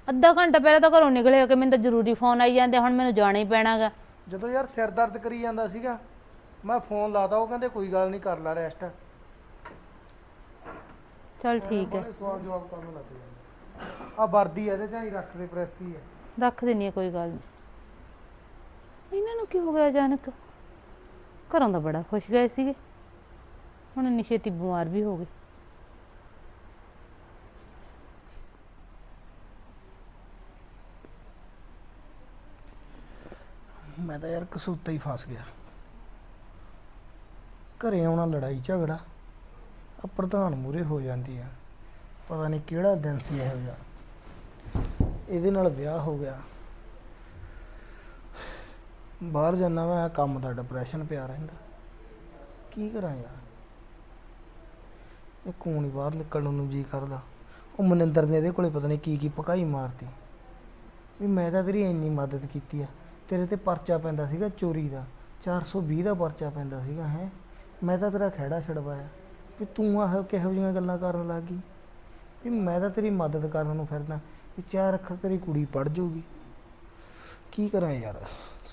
ਅੱਧਾ ਘੰਟਾ ਪਹਿਲਾਂ ਤਾਂ ਘਰੋਂ ਨਿਕਲੇ ਹੋ ਕੇ ਮੈਨੂੰ ਤਾਂ ਜ਼ਰੂਰੀ ਫੋਨ ਆਈ ਜਾਂਦੇ ਹੁਣ ਮੈਨੂੰ ਜਾਣਾ ਹੀ ਪੈਣਾਗਾ ਜਦੋਂ ਯਾਰ ਸਿਰ ਦਰਦ ਕਰੀ ਜਾਂਦਾ ਸੀਗਾ ਮੈਂ ਫੋਨ ਲਾਤਾ ਉਹ ਕਹਿੰਦੇ ਕੋਈ ਗੱਲ ਨਹੀਂ ਕਰ ਲੈ ਰੈਸਟ ਚਲ ਠੀਕ ਹੈ। ਸਵਾਲ ਜਵਾਬ ਕਰਨ ਲੱਗ ਜਾਂਦੇ। ਆ ਵਰਦੀ ਆ ਇਹਦੇ ਚ ਹੀ ਰੱਖ ਦੇ ਪ੍ਰੈਸ ਹੀ ਹੈ ਰੱਖ ਦਿੰਨੀ ਆ ਕੋਈ ਗੱਲ ਨਹੀਂ ਇਹਨਾਂ ਨੂੰ ਕੀ ਹੋ ਗਿਆ ਅਚਾਨਕ? ਘਰੋਂ ਤਾਂ ਬੜਾ ਖੁਸ਼ ਗਏ ਸੀਗੇ। ਹੁਣ ਇੰਨੀ ਛੇਤੀ ਬਿਮਾਰ ਵੀ ਹੋ ਗਏ। ਮੈਂ ਤਾਂ ਯਾਰ ਕਸੂਤਾ ਹੀ ਫਸ ਗਿਆ। ਘਰੇ ਆਉਣਾ ਲੜਾਈ ਝਗੜਾ ਆ ਪ੍ਰਧਾਨ ਮੂਰੇ ਹੋ ਜਾਂਦੀ ਆ। ਪਤਾ ਨਹੀਂ ਕਿਹੜਾ ਦਿਨ ਸੀ ਇਹੋ ਜਿਹਾ। ਇਹਦੇ ਨਾਲ ਵਿਆਹ ਹੋ ਗਿਆ। ਬਾਹਰ ਜਾਂਦਾ ਮੈਂ ਕੰਮ ਦਾ ਡਿਪਰੈਸ਼ਨ ਪਿਆ ਰਹਿੰਦਾ। ਕੀ ਕਰਾਂ ਯਾਰ? ਇਹ ਕੋਣ ਬਾਹਰ ਨਿਕਲਣ ਨੂੰ ਜੀ ਕਰਦਾ। ਉਹ ਮਨਿੰਦਰ ਨੇ ਇਹਦੇ ਕੋਲੇ ਪਤਾ ਨਹੀਂ ਕੀ ਕੀ ਪਕਾਈ ਮਾਰਤੀ। ਵੀ ਮੈਂ ਤਾਂ ਤੇਰੀ ਇੰਨੀ ਮਦਦ ਕੀਤੀ ਆ। ਤੇਰੇ ਤੇ ਪਰਚਾ ਪੈਂਦਾ ਸੀਗਾ ਚੋਰੀ ਦਾ। 420 ਦਾ ਪਰਚਾ ਪੈਂਦਾ ਸੀਗਾ, ਹੈ। ਮੈਂ ਤਾਂ ਤੇਰਾ ਖਹਿੜਾ ਛਡਵਾਇਆ। ਵੀ ਤੂੰ ਆਹ ਕਿਹੋ ਜਿਹੀਆਂ ਗੱਲਾਂ ਕਰਨ ਲੱਗ ਗਈ? ਵੀ ਮੈਂ ਤਾਂ ਤੇਰੀ ਮਦਦ ਕਰਨ ਨੂੰ ਫਿਰਦਾ ਵੀ ਚਾਰ ਅੱਖਰ ਤੇਰੀ ਕੁੜੀ ਪੜ ਜਾਊਗੀ। ਕੀ ਕਰਾਂ ਯਾਰ?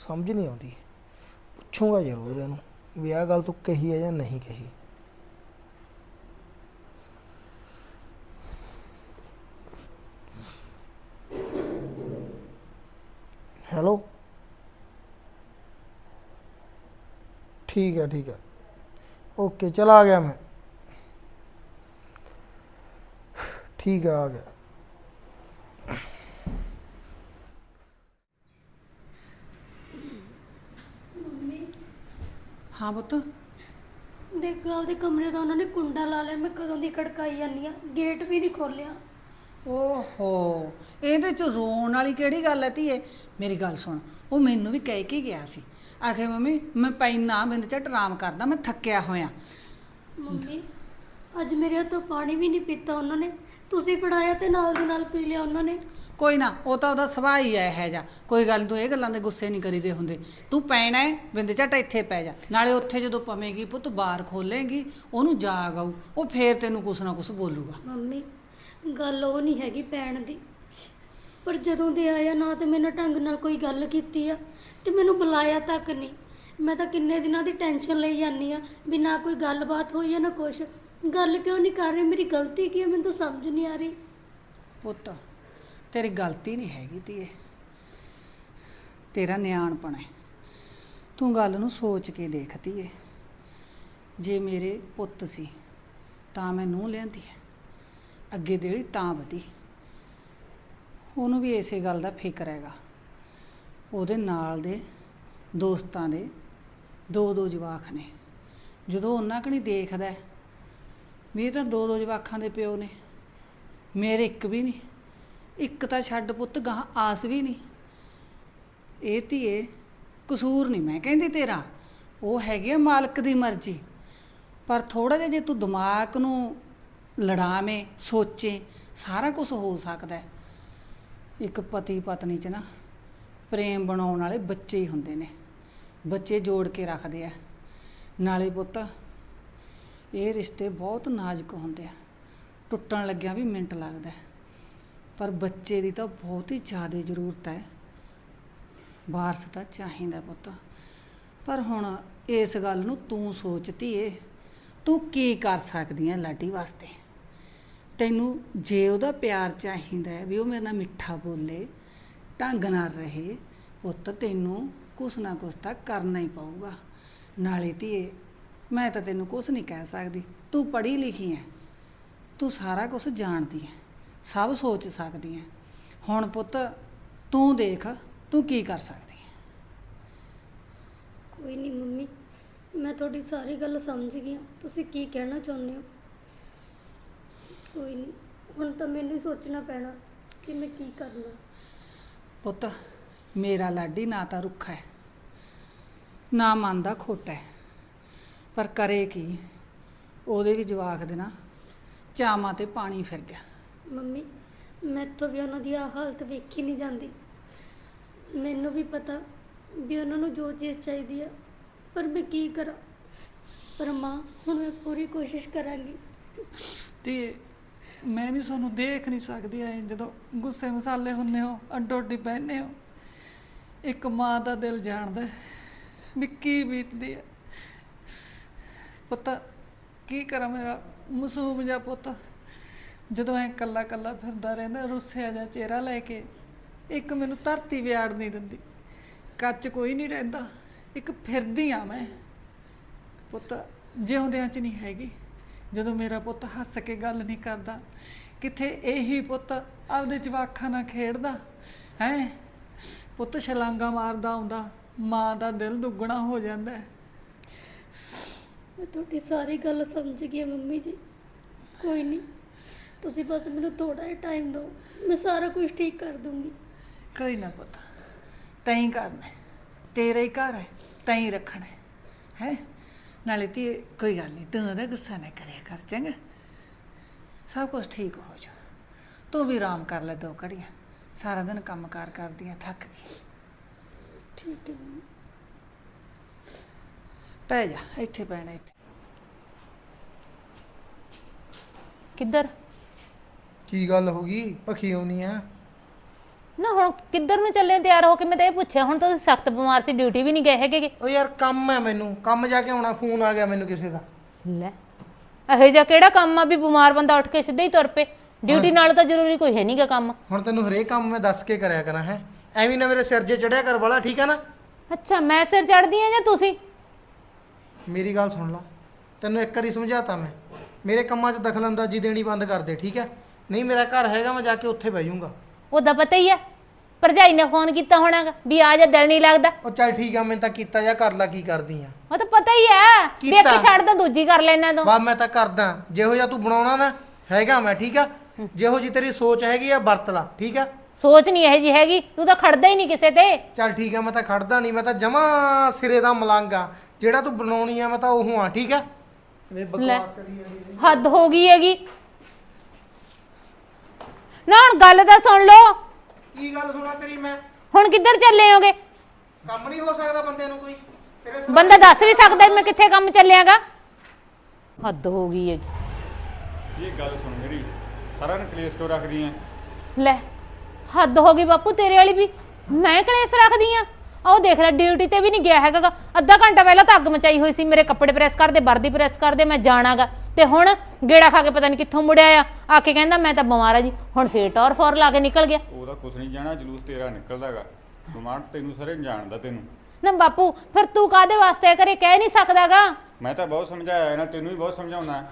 ਸਮਝ ਨਹੀਂ ਆਉਂਦੀ। ਪੁੱਛੂੰਗਾ ਜ਼ਰੂਰ ਇਹਨੂੰ ਵੀ ਆਹ ਗੱਲ ਤੂੰ ਕਹੀ ਹੈ ਜਾਂ ਨਹੀਂ ਕਹੀ। ਹੈਲੋ? ਠੀਕ ਹੈ ਠੀਕ ਹੈ। ਓਕੇ, ਚਲ ਆ ਗਿਆ ਮੈਂ। ਠੀਕ ਆ ਗਿਆ। ਹਾਂ ਪੁੱਤ। ਦੇਖੋ ਆਪਦੇ ਕਮਰੇ ਦਾ ਉਹਨਾਂ ਨੇ ਕੁੰਡਾ ਲਾ ਲਿਆ ਮੈਂ ਕਦੋਂ ਦੀ ਖੜਕਾਈ ਜਾਂਦੀ ਆ? ਗੇਟ ਵੀ ਨਹੀਂ ਖੋਲਿਆ ਓਹੋ ਇਹਦੇ ਚ ਰੋਣ ਵਾਲੀ ਕਿਹੜੀ ਗੱਲ ਹੈ ਧੀਏ? ਮੇਰੀ ਗੱਲ ਸੁਣ ਉਹ ਮੈਨੂੰ ਵੀ ਕਹਿ ਕੇ ਗਿਆ ਸੀ। ਆਖੇ ਮੰਮੀ ਮੈਂ ਪੈਨਾ ਬਿੰਦ ਝਟ ਆਰਾਮ ਕਰਦਾ ਮੈਂ ਥੱਕਿਆ ਹੋਇਆ। ਮੰਮੀ ਅੱਜ ਮੇਰੇ ਹੱਥੋਂ ਪਾਣੀ ਵੀ ਨਹੀਂ ਪੀਤਾ ਉਹਨਾਂ ਨੇ। ਤੁਸੀਂ ਫੜਾਇਆ ਤੇ ਨਾਲ ਦੀ ਨਾਲ ਪੀ ਲਿਆ ਉਹਨਾਂ ਨੇ? ਕੋਈ ਨਾ ਉਹ ਤਾਂ ਉਹਦਾ ਸੁਭਾਅ ਹੀ ਹੈ ਇਹ ਜਾ ਕੋਈ ਗੱਲ ਨੀ, ਤੂੰ ਇਹ ਗੱਲਾਂ ਦੇ ਗੁੱਸੇ ਨਹੀਂ ਕਰੀਦੇ ਹੁੰਦੇ। ਤੂੰ ਪੈਣਾ ਹੈ ਬਿੰਦ ਝਟ ਇੱਥੇ ਪੈ ਜਾ। ਨਾਲੇ ਉੱਥੇ ਜਦੋਂ ਪਵੇਂਗੀ ਪੁੱਤ ਬਾਹਰ ਖੋਲੇਗੀ ਉਹਨੂੰ ਜਾਗ ਆਊ। ਉਹ ਫੇਰ ਤੈਨੂੰ ਕੁਛ ਨਾ ਕੁਛ ਬੋਲੂਗਾ। ਮੰਮੀ ਗੱਲ ਉਹ ਨਹੀਂ ਹੈਗੀ ਪੈਣ ਦੀ। ਪਰ ਜਦੋਂ ਦੇ ਆਇਆ ਨਾ ਤੇ ਮੈਨੂੰ ਢੰਗ ਨਾਲ ਕੋਈ ਗੱਲ ਕੀਤੀ ਆ ਤੇ ਮੈਨੂੰ ਬੁਲਾਇਆ ਤੱਕ ਨਹੀਂ। ਮੈਂ ਤਾਂ ਕਿੰਨੇ ਦਿਨਾਂ ਦੀ ਟੈਨਸ਼ਨ ਲਈ ਜਾਂਦੀ ਆ ਵੀ ਨਾ ਕੋਈ ਗੱਲਬਾਤ ਹੋਈ ਆ ਨਾ ਕੁਛ। ਗੱਲ ਕਿਉਂ ਨਹੀਂ ਕਰ ਰਹੇ? ਮੇਰੀ ਗਲਤੀ ਕੀ ਹੈ? ਮੈਨੂੰ ਤਾਂ ਸਮਝ ਨਹੀਂ ਆ ਰਹੀ। ਪੁੱਤ, ਤੇਰੀ ਗਲਤੀ ਨਹੀਂ ਹੈਗੀ ਧੀਏ। ਤੇਰਾ ਨਿਆਣਪਣ ਹੈ। ਤੂੰ ਗੱਲ ਨੂੰ ਸੋਚ ਕੇ ਦੇਖ ਧੀਏ। ਜੇ ਮੇਰੇ ਪੁੱਤ ਸੀ, ਤਾਂ ਮੈਂ ਨੂੰਹ ਲਿਆਂਦੀ ਹੈ। ਅੱਗੇ ਦੇਲੀ ਤਾਂ ਵਧੀ। ਉਹਨੂੰ ਵੀ ਇਸੇ ਗੱਲ ਦਾ ਫਿਕਰ ਹੈਗਾ। ਉਹਦੇ ਨਾਲ ਦੇ ਦੋਸਤਾਂ ਦੇ ਦੋ ਦੋ ਜਵਾਕ ਨੇ। ਜਦੋਂ ਉਹਨਾਂ ਕਣੀ ਦੇਖਦਾ ਹੈ ਵੀ ਤਾਂ ਦੋ ਦੋ ਜਵਾਕਾਂ ਦੇ ਪਿਓ ਨੇ। ਮੇਰੇ ਇੱਕ ਵੀ ਨਹੀਂ। ਇੱਕ ਤਾਂ ਛੱਡ ਪੁੱਤ ਗਾਂ ਆਸ ਵੀ ਨਹੀਂ। ਇਹ ਧੀਏ, ਕਸੂਰ ਨਹੀਂ ਮੈਂ ਕਹਿੰਦੀ ਤੇਰਾ। ਉਹ ਹੈਗੀ ਆ ਮਾਲਕ ਦੀ ਮਰਜ਼ੀ। ਪਰ ਥੋੜਾ ਜਿਹਾ ਜੇ ਤੂੰ ਦਿਮਾਗ ਨੂੰ ਲੜਾਵੇਂ, ਸੋਚੇ, ਸਾਰਾ ਕੁਝ ਹੋ ਸਕਦਾ ਹੈ। ਇੱਕ ਪਤੀ ਪਤਨੀ ਚ ਨਾ ਪ੍ਰੇਮ ਬਣਾਉਣ ਵਾਲੇ ਬੱਚੇ ਹੀ ਹੁੰਦੇ ਨੇ। ਬੱਚੇ ਜੋੜ ਕੇ ਰੱਖਦੇ ਆ। ਨਾਲੇ ਪੁੱਤ ਇਹ ਰਿਸ਼ਤੇ ਬਹੁਤ ਨਾਜ਼ੁਕ ਹੁੰਦੇ ਆ। ਟੁੱਟਣ ਲੱਗਿਆ ਵੀ ਮਿੰਟ ਲੱਗਦਾ ਪਰ ਬੱਚੇ ਦੀ ਤਾਂ ਬਹੁਤ ਹੀ ਜ਼ਿਆਦਾ ਜ਼ਰੂਰਤ ਹੈ। ਵਾਰਸ ਤਾਂ ਚਾਹੀਦਾ ਪੁੱਤ। ਪਰ ਹੁਣ ਇਸ ਗੱਲ ਨੂੰ ਤੂੰ ਸੋਚਤੀ ਏ ਤੂੰ ਕੀ ਕਰ ਸਕਦੀ ਹੈ ਲਾਡੀ ਵਾਸਤੇ? ਤੈਨੂੰ ਜੇ ਉਹਦਾ ਪਿਆਰ ਚਾਹੀਦਾ ਹੈ ਵੀ ਉਹ ਮੇਰੇ ਨਾਲ ਮਿੱਠਾ ਬੋਲੇ, ਢੰਗ ਨਾਲ ਰਹੇ, ਪੁੱਤ ਤੈਨੂੰ ਕੁਛ ਨਾ ਕੁਛ ਤਾਂ ਕਰਨਾ ਹੀ ਪਊਗਾ। ਨਾਲੇ ਧੀਏ ਮੈਂ ਤਾਂ ਤੈਨੂੰ ਕੁਛ ਨਹੀਂ ਕਹਿ ਸਕਦੀ। ਤੂੰ ਪੜ੍ਹੀ ਲਿਖੀ ਹੈ ਤੂੰ ਸਾਰਾ ਕੁਝ ਜਾਣਦੀ ਹੈ ਸਭ ਸੋਚ ਸਕਦੀ ਹੈ ਹੁਣ ਪੁੱਤ ਤੂੰ ਦੇਖ ਤੂੰ ਕੀ ਕਰ ਸਕਦੀ ਹੈ ਕੋਈ ਨਹੀਂ ਮੰਮੀ ਮੈਂ ਤੁਹਾਡੀ ਸਾਰੀ ਗੱਲ ਸਮਝ ਗਈ ਹਾਂ। ਤੁਸੀਂ ਕੀ ਕਹਿਣਾ ਚਾਹੁੰਦੇ ਹੋ? ਕੋਈ ਨਹੀਂ ਹੁਣ ਤਾਂ ਮੈਨੂੰ ਹੀ ਸੋਚਣਾ ਪੈਣਾ ਕਿ ਮੈਂ ਕੀ ਕਰਨਾ। ਪੁੱਤ ਮੇਰਾ ਲਾਡੀ ਨਾ ਤਾਂ ਰੁੱਖਾ ਹੈ ਨਾ ਮੰਨਦਾ ਖੋਟਾ ਹੈ ਪਰ ਕਰੇ ਕੀ? ਉਹਦੇ ਵੀ ਜਵਾਕ ਦੇ ਨਾ ਚਾਵਾਂ ਤੇ ਪਾਣੀ ਫਿਰ ਗਿਆ। ਮੰਮੀ ਮੈਥੋਂ ਵੀ ਉਹਨਾਂ ਦੀ ਆਹ ਹਾਲਤ ਵੇਖੀ ਨਹੀਂ ਜਾਂਦੀ। ਮੈਨੂੰ ਵੀ ਪਤਾ ਵੀ ਉਹਨਾਂ ਨੂੰ ਜੋ ਚੀਜ਼ ਚਾਹੀਦੀ ਹੈ ਪਰ ਮੈਂ ਕੀ ਕਰਾਂ? ਪਰ ਮਾਂ ਹੁਣ ਮੈਂ ਪੂਰੀ ਕੋਸ਼ਿਸ਼ ਕਰਾਂਗੀ। ਤੇ ਮੈਂ ਵੀ ਤੁਹਾਨੂੰ ਦੇਖ ਨਹੀਂ ਸਕਦੀ ਐ ਜਦੋਂ ਗੁੱਸੇ ਮਸਾਲੇ ਹੁੰਨੇ ਹੋ ਅੱਡੋ ਅੱਡੀ ਬਹਿੰਦੇ ਹੋ ਇੱਕ ਮਾਂ ਦਾ ਦਿਲ ਜਾਣਦਾ ਵੀ ਕੀ ਬੀਤਦੀ ਹੈ ਪੁੱਤ, ਕੀ ਕਰਾਂ ਮੇਰਾ ਮਾਸੂਮ ਜਿਹਾ ਪੁੱਤ। ਜਦੋਂ ਐ ਕੱਲਾ ਕੱਲਾ ਫਿਰਦਾ ਰਹਿੰਦਾ, ਰੁੱਸਿਆ ਜਿਹਾ ਚਿਹਰਾ ਲੈ ਕੇ, ਇੱਕ ਮੈਨੂੰ ਧਰਤੀ ਵਿਆੜ ਨਹੀਂ ਦਿੰਦੀ। ਕੱਚ ਕੋਈ ਨਹੀਂ ਰਹਿੰਦਾ, ਇੱਕ ਫਿਰਦੀ ਆ ਮੈਂ। ਪੁੱਤ, ਜਿਉਂਦਿਆਂ ਚ ਨਹੀਂ ਹੈਗੀ। ਜਦੋਂ ਮੇਰਾ ਪੁੱਤ ਹੱਸ ਕੇ ਗੱਲ ਨਹੀਂ ਕਰਦਾ, ਕਿੱਥੇ ਇਹੀ ਪੁੱਤ ਆਪਦੇ ਜਵਾਕਾਂ ਨਾਲ ਖੇਡਦਾ? ਹੈ? ਪੁੱਤ, ਛਲਾਂਗਾ ਮਾਰਦਾ ਆਉਂਦਾ ਮਾਂ ਦਾ ਦਿਲ ਦੁੱਗਣਾ ਹੋ ਜਾਂਦਾ ਮੈਂ ਤੁਹਾਡੀ ਸਾਰੀ ਗੱਲ ਸਮਝ ਗਈ ਹਾਂ ਮੰਮੀ ਜੀ। ਕੋਈ ਨਹੀਂ ਤੁਸੀਂ ਬਸ ਮੈਨੂੰ ਥੋੜਾ ਜਿਹਾ ਟਾਈਮ ਦਿਓ ਮੈਂ ਸਾਰਾ ਕੁਝ ਠੀਕ ਕਰ ਦੂੰਗੀ। ਕੋਈ ਨਾ ਪੁੱਤ ਤੈਂ ਹੀ ਕਰਨਾ ਹੈ। ਤੇਰਾ ਹੀ ਘਰ ਹੈ ਤੈਂ ਹੀ ਰੱਖਣਾ ਹੈ ਹੈਂ? ਨਾਲੇ ਤੀ ਕੋਈ ਗੱਲ ਨਹੀਂ ਤੂੰ ਉਹਦਾ ਗੁੱਸਾ ਨਾ ਕਰਿਆ ਕਰ ਚੰਗਾ? ਸਭ ਕੁਝ ਠੀਕ ਹੋ ਜਾ ਤੂੰ ਵੀ ਆਰਾਮ ਕਰ ਲੈ ਦੋ ਘੜੀਆਂ ਸਾਰਾ ਦਿਨ ਕੰਮ ਕਾਰ ਕਰਦੀਆਂ ਥੱਕ ਗਈ। ਠੀਕ ਹੈ ਮੰਮੀ। ਪੈ ਜਾ ਇੱਥੇ ਪੈਣਾ ਇੱਥੇ। ਕਿੱਧਰ? ਕੀ ਗੱਲ ਹੋ ਗਈ? ਭਖੀ ਆਉਣੀ ਆ? ਨਾ ਹੁਣ ਕਿੱਧਰ ਨੂੰ ਚੱਲੇ ਤਿਆਰ ਹੋ ਕੇ ਮੈਂ ਤਾਂ ਇਹ ਪੁੱਛਿਆ ਹੁਣ ਤਾਂ ਸਖਤ ਬਿਮਾਰ ਸੀ ਡਿਊਟੀ ਵੀ ਨਹੀਂ ਗਏ ਹੈਗੇ ਓ ਯਾਰ ਕੰਮ ਹੈ ਮੈਨੂੰ। ਕੰਮ ਜਾ ਕੇ ਆਉਣਾ ਫੋਨ ਆ ਗਿਆ ਮੈਨੂੰ ਕਿਸੇ ਦਾ। ਲੈ ਇਹੋ ਜਿਹਾ ਕਿਹੜਾ ਕੰਮ ਆ ਵੀ ਬਿਮਾਰ ਬੰਦਾ ਉੱਠ ਕੇ ਸਿੱਧਾ ਹੀ ਤੁਰ ਪਏ? ਡਿਊਟੀ ਨਾਲ ਤਾਂ ਜ਼ਰੂਰੀ ਕੋਈ ਹੈ ਨਹੀਂਗਾ ਕੰਮ। ਹੁਣ ਤੈਨੂੰ ਹਰੇਕ ਕੰਮ ਮੈਂ ਦੱਸ ਕੇ ਕਰਿਆ ਕਰਾਂ ਹੈ। ਐਵੇਂ ਨਾ ਮੇਰੇ ਸਿਰ 'ਜੇ ਚੜਿਆ ਕਰ ਵਾਲਾ ਠੀਕ ਆ ਨਾ? ਅੱਛਾ ਮੈਂ ਸਿਰ ਚੜਦੀ ਆ ਜਾਂ ਤੁਸੀਂ? ਮੇਰੀ ਗੱਲ ਸੁਣ ਲਾ। ਤੈਨੂੰ ਇੱਕ ਵਾਰੀ ਸਮਝਾਤਾ ਮੈਂ। ਮੇਰੇ ਕੰਮਾਂ 'ਚ ਦਖਲਅੰਦਾਜ਼ੀ ਦੇਣੀ ਬੰਦ ਕਰ ਦੇ ਠੀਕ ਹੈ? ਨਹੀਂ ਮੇਰਾ ਘਰ ਹੈਗਾ ਮੈਂ ਜਾ ਕੇ ਉੱਥੇ ਬਹਿ ਜਾਊਂਗਾ। ਉਹਦਾ ਪਤਾ ਹੀ ਆ ਭਰਜਾਈ ਨੇ ਫੋਨ ਕੀਤਾ ਹੋਣਾਗਾ ਵੀ ਆ ਜਾ ਦਿਲ ਨਹੀਂ ਲੱਗਦਾ। ਉਹ ਚੱਲ ਠੀਕ ਆ ਮੈਂ ਤਾਂ ਕੀਤਾ ਜਾਂ ਕਰ ਲਾ ਕੀ ਕਰਦੀ ਆ। ਉਹ ਤਾਂ ਪਤਾ ਹੀ ਆ ਵੀ ਇੱਕ ਕੀਤਾ। ਛੱਡ ਤਾਂ ਦੂਜੀ ਕਰ ਲੈਣਾ ਤੂੰ। ਬਾ ਮੈਂ ਤਾਂ ਕਰਦਾ। ਜਿਹੋ ਜਿਹਾ ਤੂੰ ਬਣਾਉਣਾ ਨਾ ਹੈਗਾ ਮੈਂ ਠੀਕ ਆ? ਜਿਹੋ ਜੀ ਤੇਰੀ ਸੋਚ ਹੈਗੀ ਆ ਵਰਤ ਲਾ ਠੀਕ ਆ? ਸੋਚ ਨਹੀਂ ਇਹ ਜੀ ਹੈਗੀ। ਤੂੰ ਤਾਂ ਖੜਦਾ ਹੀ ਨਹੀਂ ਕਿਸੇ ਤੇ। ਚੱਲ ਠੀਕ ਆ ਮੈਂ ਤਾਂ ਖੜਦਾ ਨਹੀਂ ਮੈਂ ਤਾਂ ਜਮਾ ਸਿਰੇ ਦਾ ਮਲੰਗ ਆ। ਜਿਹੜਾ ਤੂੰ ਬਣਾਉਣੀ ਆ ਮੈਂ ਤਾਂ ਉਹ ਆ ਠੀਕ ਆ? ਵੇ ਲੈ ਬਕਵਾਸ ਕਰੀ ਜਾਂਦੀ ਹੈ। ਹੱਦ ਹੋ ਗਈ ਹੈਗੀ। ਨਾ ਹੁਣ ਗੱਲ ਤਾਂ ਸੁਣ ਲਓ। ਕੀ ਗੱਲ ਸੁਣਾ ਤੇਰੀ ਮੈਂ? ਹੁਣ ਕਿੱਧਰ ਚੱਲੇ ਹੋਗੇ? ਕੰਮ ਨਹੀਂ ਹੋ ਸਕਦਾ ਬੰਦੇ ਨੂੰ ਕੋਈ। ਤੇਰੇ ਸਾਹਮਣੇ- ਬੰਦਾ ਦੱਸ ਵੀ ਸਕਦਾ ਵੀ ਮੈਂ ਕਿੱਥੇ ਕੰਮ ਚੱਲਿਆਗਾ। ਹੱਦ ਹੋ ਗਈ ਹੈਗੀ। ਇਹ ਗੱਲ ਸੁਣ ਮੇਰੀ। ਸਾਰਾ ਨੂੰ ਕਲੇਸ਼ ਕਿਉਂ ਰੱਖਦੀ ਐ? ਲੈ ਹੱਦ ਹੋ ਗਈ ਬਾਪੂ ਤੇਰੇ ਵਾਲੀ ਵੀ। ਮੈਂ ਕਲੇਸ ਰੱਖਦੀ ਆ। ਆਹ ਦੇਖ ਲੈ ਡਿਊਟੀ ਤੇ ਵੀ ਨਹੀਂ ਗਿਆ ਹੈਗਾ ਗਾ। ਅੱਧਾ ਘੰਟਾ ਪਹਿਲਾਂ ਤਾਂ ਅੱਗ ਮਚਾਈ ਹੋਈ ਸੀ ਮੇਰੇ ਕੱਪੜੇ ਪ੍ਰੈਸ ਕਰਦੇ ਵਰਦੀ ਪ੍ਰੈਸ ਕਰਦੇ ਮੈਂ ਜਾਣਾਗਾ ਤੇ ਹੁਣ ਗੇੜਾ ਖਾ ਕੇ ਪਤਾ ਨਹੀਂ ਕਿੱਥੋਂ ਮੁੜਿਆ ਆ। ਆ ਕੇ ਕਹਿੰਦਾ ਮੈਂ ਤਾਂ ਬਿਮਾਰ ਆ ਜੀ। ਹੁਣ ਫੇਰ ਟੌਰ ਫੋਰ ਲਾ ਕੇ ਨਿਕਲ ਗਿਆ। ਉਹਦਾ ਕੁਛ ਨਹੀਂ ਜਾਣਾ ਜਲੂਸ ਤੇਰਾ ਨਿਕਲਦਾਗਾ ਗੁਮਾਨ ਤੈਨੂੰ ਸਾਰੇ ਜਾਣਦਾ ਤੈਨੂੰ। ਨਾ ਬਾਪੂ ਫਿਰ ਤੂੰ ਕਾਦੇ ਵਾਸਤੇ ਕਰੇ ਕਹਿ ਨਹੀਂ ਸਕਦਾਗਾ ਮੈਂ ਤਾਂ ਬਹੁਤ ਸਮਝਾਇਆ ਨਾ ਤੈਨੂੰ ਵੀ ਬਹੁਤ ਸਮਝਾਉਣਾ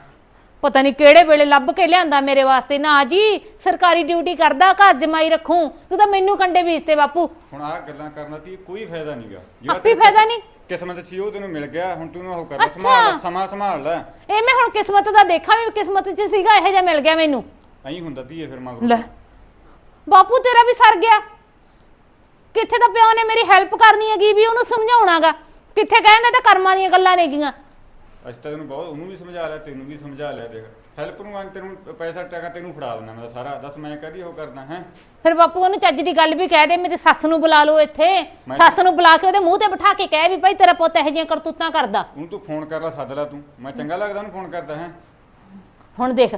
ਪਤਾ ਨਹੀਂ ਕਿਹੜੇ ਵੇਲੇ ਲੱਭ ਕੇ ਲਿਆਂਦਾ ਮੇਰੇ ਵਾਸਤੇ। ਨਾ ਜੀ ਸਰਕਾਰੀ ਡਿਊਟੀ ਕਰਦਾ ਘਰ ਜਮਾਈ ਰੱਖੂੰ। ਤੂੰ ਤਾਂ ਮੈਨੂੰ ਕੰਡੇ ਬੀਜਤੇ ਬਾਪੂ। ਹੁਣ ਆਹ ਗੱਲਾਂ ਕਰਨ ਦੀ ਕੋਈ ਫਾਇਦਾ ਨਹੀਂਗਾ ਆਪੇ ਫਾਇਦਾ ਨਹੀਂ ਕਿਸਮਤ ਸੀ ਉਹ ਤੈਨੂੰ ਮਿਲ ਗਿਆ ਹੁਣ ਤੂੰ ਉਹ ਕਰ। ਸੰਭਾਲ ਲੈ, ਸਮਾਂ ਸੰਭਾਲ ਲੈ। ਇਹ ਮੈਂ ਹੁਣ ਕਿਸਮਤ ਦਾ ਦੇਖਾਂ ਵੀ ਕਿਸਮਤ 'ਚ ਸੀਗਾ ਇਹੋ ਜਿਹਾ ਮਿਲ ਗਿਆ ਮੈਨੂੰ। ਐਂ ਹੁੰਦਾ ਧੀਏ ਫਿਰ ਲੈ। ਮਗਰ ਬਾਪੂ ਤੇਰਾ ਵੀ ਸਰ ਗਿਆ। ਕਿੱਥੇ ਤਾਂ ਪਿਓ ਨੇ ਮੇਰੀ ਹੈਲਪ ਕਰਨੀ ਹੈਗੀ ਵੀ ਉਹਨੂੰ ਸਮਝਾਉਣਾਗਾ। ਕਿੱਥੇ ਕਹਿੰਦਾ ਤਾਂ ਕਰਮਾਂ ਦੀਆਂ ਗੱਲਾਂ ਨੇਗੀਆਂ। ਅੱਜ ਤੱਕ ਤੈਨੂੰ ਬਹੁਤ ਉਹਨੂੰ ਵੀ ਸਮਝਾ ਲਿਆ ਤੈਨੂੰ ਵੀ ਸਮਝਾ ਲਿਆ ਦੇਖ। ਹੈਲਪ ਨੂੰ ਆਂ ਤੈਨੂੰ ਪੈਸਾ ਟਕਾ ਤੈਨੂੰ ਫੜਾ ਦਿੰਦਾ ਮੈਂ ਤਾਂ ਸਾਰਾ। ਦੱਸ ਮੈਂ ਕਦੀ ਉਹ ਕਰਦਾ ਹੈ? ਫਿਰ ਬਾਪੂ ਉਹਨੂੰ ਚੱਜ ਦੀ ਗੱਲ ਵੀ ਕਹਿ ਦੇ ਮੇਰੀ ਸੱਸ ਨੂੰ ਬੁਲਾ ਲਓ ਇੱਥੇ। ਮੈਂ- ਸੱਸ ਨੂੰ ਬੁਲਾ ਕੇ ਉਹਦੇ ਮੂੰਹ ਤੇ ਬਿਠਾ ਕੇ ਕਹਿ ਵੀ ਭਾਈ ਤੇਰਾ ਪੁੱਤ ਇਹੋ ਜਿਹੀਆਂ ਕਰਤੂਤਾਂ ਕਰਦਾ। ਉਹਨੂੰ ਤੂੰ ਫੋਨ ਕਰ ਲੈ ਸੱਦ ਲੈ ਤੂੰ। ਮੈਂ ਚੰਗਾ ਲੱਗਦਾ ਉਹਨੂੰ ਫੋਨ ਕਰਦਾ ਹੈ? ਹੁਣ ਦੇਖ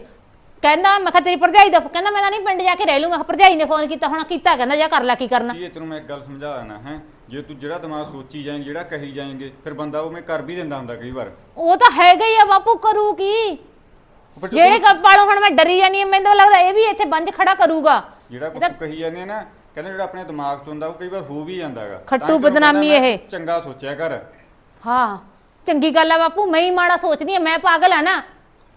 ਕਹਿੰਦਾ ਮੈਂ ਕਿਹਾ ਤੇਰੀ ਭਰਜਾਈ ਦਾ ਕਹਿੰਦਾ ਮੈਂ ਤਾਂ ਨਹੀਂ ਪਿੰਡ ਜਾ ਕੇ ਰਹਿ ਲੂ ਮੈਂ ਕਿਹਾ ਭਰਜਾਈ ਨੇ ਫੋਨ ਕੀਤਾ ਹੁਣ ਕੀਤਾ ਕਹਿੰਦਾ ਜਾ ਕਰ ਲੈ ਕੀ ਕਰਨਾ। ਕੀ ਤੈਨੂੰ ਮੈਂ ਇੱਕ ਗੱਲ ਸਮਝਾ ਦੇਣਾ ਹੈ? ਜੇ ਤੂੰ ਜਿਹੜਾ ਦਿਮਾਗ ਸੋਚੀ ਜਾਏ ਜਿਹੜਾ ਕਹੀ ਜਾਏਂਗੇ ਫਿਰ ਬੰਦਾ ਉਹ ਮੈਂ ਕਰ ਵੀ ਦਿੰਦਾ ਹੁੰਦਾ ਕਈ ਵਾਰ। ਉਹ ਤਾਂ ਹੈਗਾ ਹੀ ਆ ਬਾਪੂ ਕਰੂ ਕੀ? ਪਰ ਜੋ ਜਿਹੜੇ ਤੂੰ- ਹੁਣ ਮੈਂ ਡਰੀ ਜਾਨੀ ਆ ਮੈਨੂੰ ਤਾਂ ਲੱਗਦਾ ਇਹ ਵੀ ਇੱਥੇ ਬੰਜ ਖੜਾ ਕਰੂਗਾ। ਜਿਹੜਾ ਕੁਝ ਕਹੀ ਜਾਂਦੇ ਆ ਨਾ ਕਹਿੰਦੇ ਜਿਹੜਾ ਆਪਣੇ ਦਿਮਾਗ 'ਚ ਹੁੰਦਾ ਉਹ ਕਈ ਵਾਰ ਹੋ ਵੀ ਜਾਂਦਾ ਹੈਗਾ। ਖੱਟੂ ਤਾਂ ਬਦਨਾਮੀ ਮੈਂ ਇਹ। ਚੰਗਾ ਸੋਚਿਆ ਕਰ। ਹਾਂ ਚੰਗੀ ਗੱਲ ਆ ਬਾਪੂ ਮੈਂ ਹੀ ਮਾੜਾ ਸੋਚਦੀ ਆ ਮੈਂ ਪਾਗਲ ਆ ਨਾ।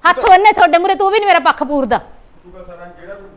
ਹੱਥ ਬੰਨੇ ਤੁਹਾਡੇ ਮੂਰੇ ਤੂੰ ਵੀ ਨਹੀਂ ਮੇਰਾ ਪੱਖ ਪੂਰਦਾ। ਤੂੰ ਸਾਰਾ ਜਿਹੜਾ ਤੂੰ